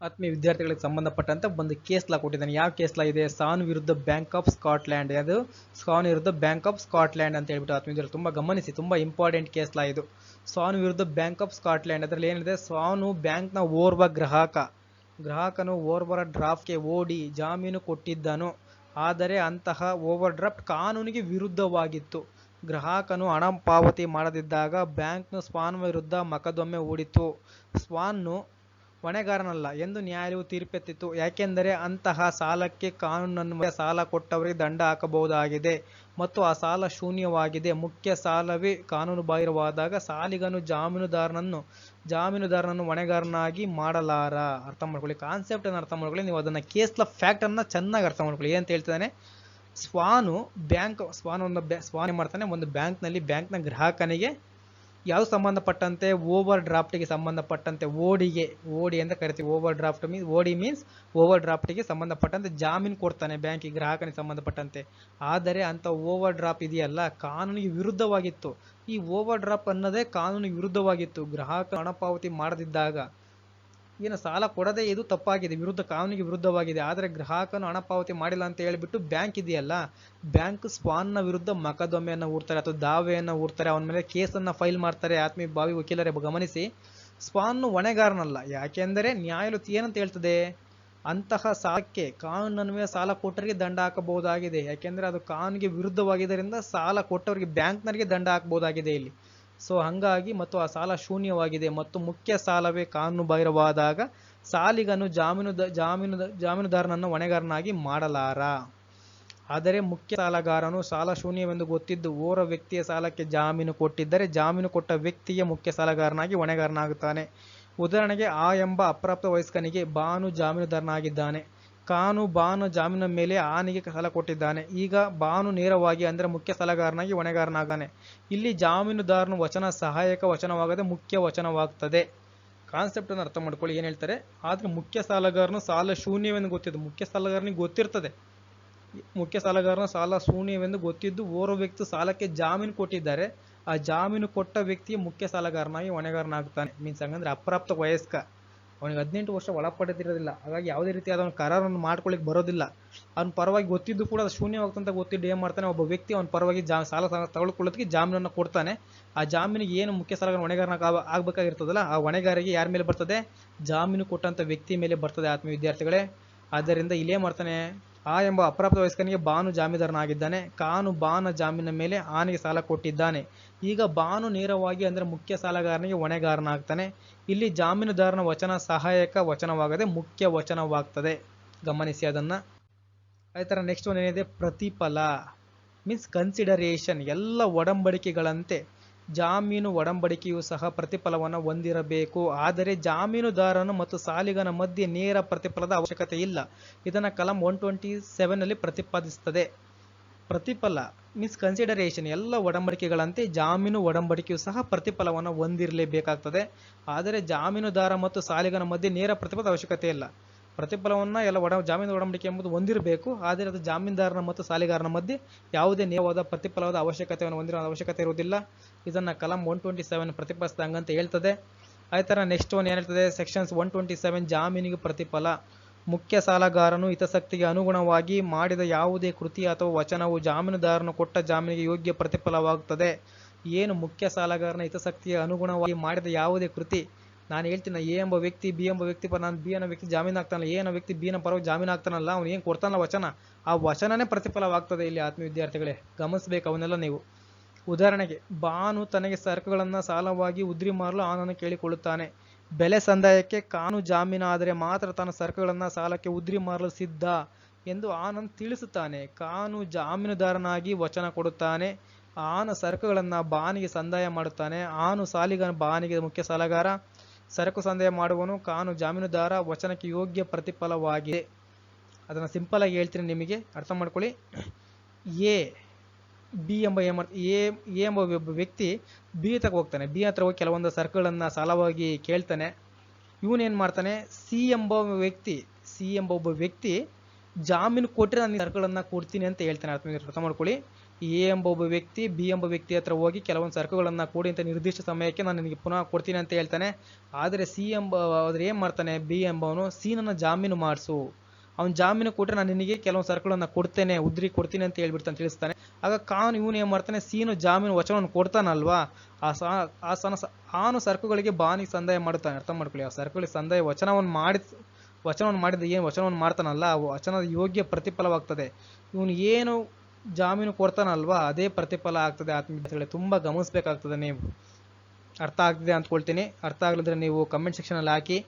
ಆತ್ಮೀಯ ವಿದ್ಯಾರ್ಥಿಗಳಿಗೆ ಸಂಬಂಧಪಟ್ಟಂತೆ ಒಂದು ಕೇಸ್ ಲಾ ಕೊಟ್ಟಿದ್ದಾನೆ. ಯಾವ ಕೇಸ್ ಲಾ ಇದೆ? ಸಾನ್ ವಿರುದ್ಧ ಬ್ಯಾಂಕ್ ಆಫ್ ಸ್ಕಾಟ್ಲ್ಯಾಂಡ್ ಅದು ಸಾನ್ ವಿರುದ್ಧ ಬ್ಯಾಂಕ್ ಆಫ್ ಸ್ಕಾಟ್ಲ್ಯಾಂಡ್ ಅಂತ ಹೇಳ್ಬಿಟ್ಟು ಆತ್ಮೀಯ ತುಂಬ ಗಮನಿಸಿ. ತುಂಬಾ ಇಂಪಾರ್ಟೆಂಟ್ ಕೇಸ್ ಲಾ ಇದು. ಸಾನ್ ವಿರುದ್ಧ ಬ್ಯಾಂಕ್ ಆಫ್ ಸ್ಕಾಟ್ಲ್ಯಾಂಡ್ ಅದರಲ್ಲಿ ಏನಿದೆ? ಸಾನು ಬ್ಯಾಂಕ್ನ ಓರ್ವ ಗ್ರಾಹಕ. ಗ್ರಾಹಕನು ಓರ್ವರ ಡ್ರಾಫ್ಟ್ಗೆ ಓಡಿ ಜಾಮೀನು ಕೊಟ್ಟಿದ್ದನು. ಆದರೆ ಅಂತಹ ಓವರ್ಡ್ರಾಫ್ಟ್ ಕಾನೂನಿಗೆ ವಿರುದ್ಧವಾಗಿತ್ತು. ಗ್ರಾಹಕನು ಹಣ ಪಾವತಿ ಮಾಡದಿದ್ದಾಗ ಬ್ಯಾಂಕ್ನ ಸ್ವಾನ್ ವಿರುದ್ಧ ಮೊಕದ್ದಮೆ ಹೂಡಿತ್ತು. ಸ್ವಾನ್ನು ಹೊಣೆಗಾರನಲ್ಲ, ಎಂದು ನ್ಯಾಯಾಲಯವು ತೀರ್ಪೆತ್ತಿತ್ತು. ಯಾಕೆಂದರೆ ಅಂತಹ ಸಾಲಕ್ಕೆ ಕಾನೂನನ್ನು ಸಾಲ ಕೊಟ್ಟವರಿಗೆ ದಂಡ ಹಾಕಬಹುದಾಗಿದೆ ಮತ್ತು ಆ ಸಾಲ ಶೂನ್ಯವಾಗಿದೆ. ಮುಖ್ಯ ಸಾಲವೇ ಕಾನೂನು ಬಾಹಿರವಾದಾಗ ಸಾಲಿಗನು ಜಾಮೀನುದಾರನನ್ನು ಜಾಮೀನುದಾರನನ್ನು ಹೊಣೆಗಾರನಾಗಿ ಮಾಡಲಾರ. ಅರ್ಥ ಮಾಡ್ಕೊಳ್ಳಿ ಕಾನ್ಸೆಪ್ಟ್ ಅನ್ನು ಅರ್ಥ ಮಾಡ್ಕೊಳ್ಳಿ. ನೀವು ಅದನ್ನು ಕೇಸ್ಲ ಫ್ಯಾಕ್ಟ್ ಅನ್ನ ಚೆನ್ನಾಗಿ ಅರ್ಥ ಮಾಡ್ಕೊಳ್ಳಿ. ಏನಂತ ಹೇಳ್ತಾನೆ ಸ್ವಾನು ಬ್ಯಾಂಕ್ ಸ್ವಾನ್ ಒಂದು ಬ್ಯಾ, ಸ್ವಾನ್ ಮಾಡ್ತಾನೆ? ಒಂದು ಬ್ಯಾಂಕ್ನಲ್ಲಿ ಬ್ಯಾಂಕ್ನ ಗ್ರಾಹಕನಿಗೆ ಯಾವ ಸಂಬಂಧಪಟ್ಟಂತೆ ಓವರ್ ಡ್ರಾಫ್ಟಿಗೆ ಸಂಬಂಧಪಟ್ಟಂತೆ ಓಡಿಗೆ, ಓಡಿ ಅಂತ ಕರಿತೀವಿ. Overdraft means OD means ಓವರ್ ಡ್ರಾಫ್ಟಿಗೆ ಸಂಬಂಧಪಟ್ಟಂತೆ ಜಾಮೀನು ಕೊಡ್ತಾನೆ ಬ್ಯಾಂಕಿಗೆ ಗ್ರಾಹಕನಿಗೆ ಸಂಬಂಧಪಟ್ಟಂತೆ. ಆದರೆ ಅಂತ ಓವರ್ ಡ್ರಾಫ್ಟ್ ಇದೆಯಲ್ಲ, ಕಾನೂನಿಗೆ ವಿರುದ್ಧವಾಗಿತ್ತು. ಈ ಓವರ್ ಡ್ರಾಫ್ಟ್ ಅನ್ನೋದೇ ಕಾನೂನಿಗೆ ವಿರುದ್ಧವಾಗಿತ್ತು. ಗ್ರಾಹಕ ಹಣ ಪಾವತಿ ಮಾಡದಿದ್ದಾಗ ಏನು ಸಾಲ ಕೊಡದೇ ಇದು ತಪ್ಪಾಗಿದೆ, ವಿರುದ್ಧ ಕಾನೂನಿಗೆ ವಿರುದ್ಧವಾಗಿದೆ. ಆದರೆ ಗ್ರಾಹಕನು ಹಣ ಪಾವತಿ ಮಾಡಿಲ್ಲ ಅಂತ ಹೇಳಿಬಿಟ್ಟು ಬ್ಯಾಂಕ್ ಇದೆಯಲ್ಲ, ಬ್ಯಾಂಕ್ ಸ್ವಾನ್ನ ವಿರುದ್ಧ ಮೊಕದ್ದಮೆಯನ್ನು ಹೂಡ್ತಾರೆ ಅಥವಾ ದಾವೆಯನ್ನು ಹೂಡ್ತಾರೆ, ಅವನ ಮೇಲೆ ಕೇಸನ್ನು ಫೈಲ್ ಮಾಡ್ತಾರೆ. ಆತ್ಮೀಯ ಭಾವಿ ವಕೀಲರೇ ಗಮನಿಸಿ, ಸ್ವಾನ್ನು ಹೊಣೆಗಾರನಲ್ಲ. ಯಾಕೆಂದರೆ ನ್ಯಾಯಾಲಯ ಏನಂತ ಹೇಳ್ತದೆ? ಅಂತಹ ಸಾಲಕ್ಕೆ ಕಾನೂನನ್ವಯ ಸಾಲ ಕೊಟ್ಟವರಿಗೆ ದಂಡ ಹಾಕಬಹುದಾಗಿದೆ. ಯಾಕೆಂದರೆ ಅದು ಕಾನೂನಿಗೆ ವಿರುದ್ಧವಾಗಿದ್ದರಿಂದ ಸಾಲ ಕೊಟ್ಟವರಿಗೆ ಬ್ಯಾಂಕ್ನವರಿಗೆ ದಂಡ ಹಾಕಬಹುದಾಗಿದೆ ಇಲ್ಲಿ. ಸೊ ಹಂಗಾಗಿ ಮತ್ತು ಆ ಸಾಲ ಶೂನ್ಯವಾಗಿದೆ. ಮತ್ತು ಮುಖ್ಯ ಸಾಲವೇ ಕಾನೂನು ಬಾಹಿರವಾದಾಗ ಸಾಲಿಗನು ಜಾಮೀನು ಜಾಮೀನು ಜಾಮೀನುದಾರನನ್ನು ಹೊಣೆಗಾರನಾಗಿ ಮಾಡಲಾರ. ಆದರೆ ಮುಖ್ಯ ಸಾಲಗಾರನು ಸಾಲ ಶೂನ್ಯವೆಂದು ಗೊತ್ತಿದ್ದು ಓರ ವ್ಯಕ್ತಿಯ ಸಾಲಕ್ಕೆ ಜಾಮೀನು ಕೊಟ್ಟಿದ್ದರೆ ಜಾಮೀನು ಕೊಟ್ಟ ವ್ಯಕ್ತಿಯ ಮುಖ್ಯ ಸಾಲಗಾರನಾಗಿ ಹೊಣೆಗಾರನಾಗುತ್ತಾನೆ. ಉದಾಹರಣೆಗೆ ಆ ಎಂಬ ಅಪ್ರಾಪ್ತ ವಯಸ್ಕನಿಗೆ ಬಾನು ಜಾಮೀನುದಾರನಾಗಿದ್ದಾನೆ. ಕಾನು ಬಾನು ಜಾಮೀನಿನ ಮೇಲೆ ಆನಿಗೆ ಸಾಲ ಕೊಟ್ಟಿದ್ದಾನೆ. ಈಗ ಬಾನು ನೇರವಾಗಿ ಅಂದರೆ ಮುಖ್ಯ ಸಾಲಗಾರನಾಗಿ ಹೊಣೆಗಾರನಾಗಾನೆ. ಇಲ್ಲಿ ಜಾಮೀನುದಾರನ ವಚನ ಸಹಾಯಕ ವಚನವಾಗದೆ ಮುಖ್ಯ ವಚನವಾಗ್ತದೆ. ಕಾನ್ಸೆಪ್ಟ್ ಅನ್ನು ಅರ್ಥ ಮಾಡ್ಕೊಳ್ಳಿ, ಏನು ಹೇಳ್ತಾರೆ? ಆದ್ರೆ ಮುಖ್ಯ ಸಾಲಗಾರನು ಸಾಲ ಶೂನ್ಯವೆಂದು ಗೊತ್ತಿದ್ದು, ಮುಖ್ಯ ಸಾಲಗಾರನಿಗೆ ಗೊತ್ತಿರ್ತದೆ. ಮುಖ್ಯ ಸಾಲಗಾರನ ಸಾಲ ಶೂನ್ಯವೆಂದು ಗೊತ್ತಿದ್ದು, ಓರ್ವ ವ್ಯಕ್ತಿ ಸಾಲಕ್ಕೆ ಜಾಮೀನು ಕೊಟ್ಟಿದ್ದಾರೆ. ಆ ಜಾಮೀನು ಕೊಟ್ಟ ವ್ಯಕ್ತಿ ಮುಖ್ಯ ಸಾಲಗಾರನಾಗಿ ಹೊಣೆಗಾರನಾಗ್ತಾನೆ. ಮೀನ್ಸ್ ಹಂಗಂದ್ರೆ ಅಪ್ರಾಪ್ತ ವಯಸ್ಕ. ಅವನಿಗೆ ಹದಿನೆಂಟು ವರ್ಷ ಒಳಪಡೆದಿರೋದಿಲ್ಲ. ಹಾಗಾಗಿ ಯಾವುದೇ ರೀತಿಯಾದ ಒಂದು ಕರಾರನ್ನು ಮಾಡ್ಕೊಳ್ಳಿಕ್ಕೆ ಬರೋದಿಲ್ಲ. ಅವ್ನ ಪರವಾಗಿ ಗೊತ್ತಿದ್ದು ಕೂಡ ಅದು ಶೂನ್ಯವಾಗ್ತಂತ ಗೊತ್ತಿದ್ದು ಏನು ಮಾಡ್ತಾನೆ, ಒಬ್ಬ ವ್ಯಕ್ತಿ ಅವನ ಪರವಾಗಿ ಜಾ, ಸಾಲ ತಗೊಳ್ಕೊಳ್ಳೋದಕ್ಕೆ ಜಾಮೀನನ್ನು ಕೊಡ್ತಾನೆ. ಆ ಜಾಮೀನಿಗೆ ಏನು ಮುಖ್ಯ ಸಾಲಗಾರ ಹೊಣೆಗಾರನ ಆಗಬೇಕಾಗಿರ್ತದಲ್ಲ, ಆ ಹೊಣೆಗಾರಿಗೆ ಯಾರ ಮೇಲೆ ಬರ್ತದೆ? ಜಾಮೀನು ಕೊಟ್ಟಂತ ವ್ಯಕ್ತಿ ಮೇಲೆ ಬರ್ತದೆ ಆತ್ಮ ವಿದ್ಯಾರ್ಥಿಗಳೇ. ಆದ್ದರಿಂದ ಇಲ್ಲೇ ಮಾಡ್ತಾನೆ? ಆ ಎಂಬ ಅಪ್ರಾಪ್ತ ವಯಸ್ಕನಿಗೆ ಬಾನು ಜಾಮೀದಾರನಾಗಿದ್ದಾನೆ. ಕಾನು ಬಾನ ಜಾಮೀನ ಮೇಲೆ ಆನೆಗೆ ಸಾಲ ಕೊಟ್ಟಿದ್ದಾನೆ. ಈಗ ಬಾನು ನೇರವಾಗಿ ಅಂದರೆ ಮುಖ್ಯ ಸಾಲಗಾರನಿಗೆ ಹೊಣೆಗಾರನಾಗ್ತಾನೆ. ಇಲ್ಲಿ ಜಾಮೀನುದಾರನ ವಚನ ಸಹಾಯಕ ವಚನವಾಗದೆ ಮುಖ್ಯ ವಚನವಾಗ್ತದೆ. ಗಮನಿಸಿ ಅದನ್ನು. ಅದೇ ಥರ ನೆಕ್ಸ್ಟ್ ಒಂದು ಏನಿದೆ? ಪ್ರತಿಫಲ ಮೀನ್ಸ್ ಕನ್ಸಿಡರೇಷನ್ ಎಲ್ಲ ಒಡಂಬಡಿಕೆಗಳಂತೆ ಜಾಮೀನು ಒಡಂಬಡಿಕೆಯು ಸಹ ಪ್ರತಿಫಲವನ್ನು ಹೊಂದಿರಬೇಕು. ಆದರೆ ಜಾಮೀನುದಾರನು ಮತ್ತು ಸಾಲಿಗನ ಮಧ್ಯೆ ನೇರ ಪ್ರತಿಫಲದ ಅವಶ್ಯಕತೆ ಇಲ್ಲ. ಇದನ್ನು ಕಲಂ ಒನ್ ಟ್ವೆಂಟಿ ಸೆವೆನಲ್ಲಿ ಪ್ರತಿಪಾದಿಸುತ್ತದೆ ಪ್ರತಿಫಲ ಮೀನ್ಸ್ ಕನ್ಸಿಡರೇಷನ್ ಎಲ್ಲ ಒಡಂಬಡಿಕೆಗಳಂತೆ ಜಾಮೀನು ಒಡಂಬಡಿಕೆಯು ಸಹ ಪ್ರತಿಫಲವನ್ನು ಹೊಂದಿರಲೇಬೇಕಾಗ್ತದೆ. ಆದರೆ ಜಾಮೀನುದಾರ ಮತ್ತು ಸಾಲಿಗನ ಮಧ್ಯೆ ನೇರ ಪ್ರತಿಫಲದ ಅವಶ್ಯಕತೆ ಇಲ್ಲ. ಪ್ರತಿಫಲವನ್ನು ಎಲ್ಲ ಒಡ, ಜಾಮೀನು ಒಡಂಬಡಿಕೆ ಎಂಬುದು ಹೊಂದಿರಬೇಕು. ಆದರೆ ಅದು ಜಾಮೀನ್ದಾರನ ಮತ್ತು ಸಾಲಿಗಾರನ ಮಧ್ಯೆ ಯಾವುದೇ ನೇರವಾದ ಪ್ರತಿಫಲವಾದ ಅವಶ್ಯಕತೆಯನ್ನು ಹೊಂದಿರೋ ಅವಶ್ಯಕತೆ ಇರುವುದಿಲ್ಲ. ಇದನ್ನು ಕಲಂ ಒನ್ ಟ್ವೆಂಟಿ ಸೆವೆನ್ ಪ್ರತಿಪಾದಿಸಿದಂಗಂತ ಹೇಳ್ತದೆ. ಆಯ್ತರ ನೆಕ್ಸ್ಟ್ ಒನ್ ಏನು ಹೇಳ್ತದೆ? ಸೆಕ್ಷನ್ಸ್ ಒನ್ ಟ್ವೆಂಟಿ ಸೆವೆನ್ ಜಾಮೀನಿಗೆ ಪ್ರತಿಫಲ. ಮುಖ್ಯ ಸಾಲಗಾರನು ಹಿತಾಸಕ್ತಿಗೆ ಅನುಗುಣವಾಗಿ ಮಾಡಿದ ಯಾವುದೇ ಕೃತಿ ಅಥವಾ ವಚನವು ಜಾಮೀನುದಾರನು ಕೊಟ್ಟ ಜಾಮೀನಿಗೆ ಯೋಗ್ಯ ಪ್ರತಿಫಲವಾಗುತ್ತದೆ. ಏನು ಮುಖ್ಯ ಸಾಲಗಾರನ ಹಿತಾಸಕ್ತಿಗೆ ಅನುಗುಣವಾಗಿ ಮಾಡಿದ ಯಾವುದೇ ಕೃತಿ? ನಾನು ಹೇಳ್ತೀನಿ, ಎ ಎಂಬ ವ್ಯಕ್ತಿ, ಬಿ ಎಂಬ ವ್ಯಕ್ತಿ ಪರ ನಾನು, ಬಿ ಅನ್ನೋ ವ್ಯಕ್ತಿ ಜಾಮೀನು ಆಗ್ತಾನಲ್ಲ ಎ ಅನ್ನೋ ವ್ಯಕ್ತಿ, ಬಿ ನ ಪರವಾಗಿ ಜಾಮೀನು ಆಗ್ತಾನಲ್ಲ ಅವ್ನು ಏನು ಕೊಡ್ತಾನಲ್ಲ ವಚನ? ಆ ವಚನನೇ ಪ್ರತಿಫಲವಾಗ್ತದೆ ಇಲ್ಲಿ ಆತ್ಮೀಯ ವಿದ್ಯಾರ್ಥಿಗಳೇ. ಗಮನಿಸಬೇಕು ಅವನ್ನೆಲ್ಲ ನೀವು. ಉದಾಹರಣೆಗೆ ಬಾನು ತನಗೆ ಸರಕುಗಳನ್ನು ಸಾಲವಾಗಿ ಉದ್ರಿ ಮಾರಲು ಆನನ್ನು ಕೇಳಿಕೊಳ್ಳುತ್ತಾನೆ. ಬೆಲೆ ಸಂದಾಯಕ್ಕೆ ಕಾನು ಜಾಮೀನಾದರೆ ಮಾತ್ರ ತನ್ನ ಸರಕುಗಳನ್ನು ಸಾಲಕ್ಕೆ ಉದ್ರಿ ಮಾರಲು ಸಿದ್ಧ ಎಂದು ಆನಂದ್ ತಿಳಿಸುತ್ತಾನೆ. ಕಾನು ಜಾಮೀನುದಾರನಾಗಿ ವಚನ ಕೊಡುತ್ತಾನೆ. ಆನ ಸರಕುಗಳನ್ನು ಬಾನಿಗೆ ಸಂದಾಯ ಮಾಡುತ್ತಾನೆ. ಆನು ಸಾಲಿಗ ಬಾನಿಗೆ ಮುಖ್ಯ ಸಾಲಗಾರ. ಸರಕು ಸಂದಾಯ ಮಾಡುವನು ಕಾನು ಜಾಮೀನುದಾರ. ವಚನಕ್ಕೆ ಯೋಗ್ಯ ಪ್ರತಿಫಲವಾಗಿದೆ. ಅದನ್ನು ಸಿಂಪಲಾಗಿ ಹೇಳ್ತೀನಿ ನಿಮಗೆ. ಅರ್ಥ ಮಾಡ್ಕೊಳ್ಳಿ. ಎ ಬಿ ಎಂಬ ಏನ್ ಎ ಎಂಬ ಒಬ್ಬ ವ್ಯಕ್ತಿ ಬಿ ಹತ್ರ ಹೋಗ್ತಾನೆ. ಬಿ ಹತ್ರ ಹೋಗಿ ಕೆಲವೊಂದು ಸರಕುಗಳನ್ನು ಸಾಲವಾಗಿ ಕೇಳ್ತಾನೆ. ಇವನೇನು ಮಾಡ್ತಾನೆ? ಸಿ ಎಂಬ ವ್ಯಕ್ತಿ ಸಿ ಎಂಬ ಒಬ್ಬ ವ್ಯಕ್ತಿ ಜಾಮೀನು ಕೊಟ್ಟರೆ ನಾನು ಸರ್ಕಲನ್ನು ಕೊಡ್ತೀನಿ ಅಂತ ಹೇಳ್ತಾನೆ. ಅರ್ಥ ಅರ್ಥ ಮಾಡ್ಕೊಳ್ಳಿ. ಎ ಎಂಬ ಒಬ್ಬ ವ್ಯಕ್ತಿ ಬಿ ಎಂಬ ವ್ಯಕ್ತಿ ಹತ್ರ ಹೋಗಿ ಕೆಲವೊಂದು ಸರಕುಗಳನ್ನು ಕೊಡಿ ಅಂತ ನಿರ್ದಿಷ್ಟ ಸಮಯಕ್ಕೆ ನಾನು ನಿನಗೆ ಪುನಃ ಕೊಡ್ತೀನಿ ಅಂತ ಹೇಳ್ತಾನೆ. ಆದರೆ ಸಿ ಎಂಬ, ಆದರೆ ಏನು ಮಾಡ್ತಾನೆ? ಬಿ ಎಂಬವನು ಸಿ ನನ್ನ ಜಾಮೀನು ಮಾಡಿಸು. ಅವ್ನು ಜಾಮೀನು ಕೊಟ್ಟರೆ ನಾನು ನಿನಗೆ ಕೆಲವೊಂದು ಸರಕುಗಳನ್ನು ಕೊಡ್ತೇನೆ, ಉದ್ರಿ ಕೊಡ್ತೀನಿ ಅಂತ ಹೇಳ್ಬಿಡ್ತಾನೆ ತಿಳಿಸ್ತಾನೆ. ಆಗ ಕಾನು ಇವನು ಏನು ಮಾಡ್ತಾನೆ, ಸೀನು, ಜಾಮೀನು, ವಚನವನ್ನು ಕೊಡ್ತಾನಲ್ವಾ? ಆ ಸಾ, ಆ ಆನು ಸರಕುಗಳಿಗೆ ಬಾನಿ ಸಂದಾಯ ಮಾಡುತ್ತಾನೆ, ಅರ್ಥ ಮಾಡ್ಕೊಳ್ಳಿ. ಆ ಸರಕುಗಳಿಗೆ ಸಂದಾಯ ವಚನವನ್ನು ಮಾಡಿ ವಚನವನ್ನು ಮಾಡಿದ ಏನು ವಚನವನ್ನು ಮಾಡ್ತಾನಲ್ಲ, ಆ ವಚನದ ಯೋಗ್ಯ ಪ್ರತಿಫಲವಾಗ್ತದೆ. ಇವನು ಏನು ಜಾಮೀನು ಕೊಡ್ತಾನಲ್ವಾ, ಅದೇ ಪ್ರತಿಫಲ ಆಗ್ತದೆ ಆತ್ಮೀಯತೆಗಳೇ ತುಂಬ ಗಮನಿಸ್ಬೇಕಾಗ್ತದೆ ನೀವು. ಅರ್ಥ ಆಗ್ತಿದೆ ಅಂದ್ಕೊಳ್ತೀನಿ. ಅರ್ಥ ಆಗಲಿದ್ರೆ ನೀವು ಕಮೆಂಟ್ ಸೆಕ್ಷನಲ್ಲಿ ಹಾಕಿ.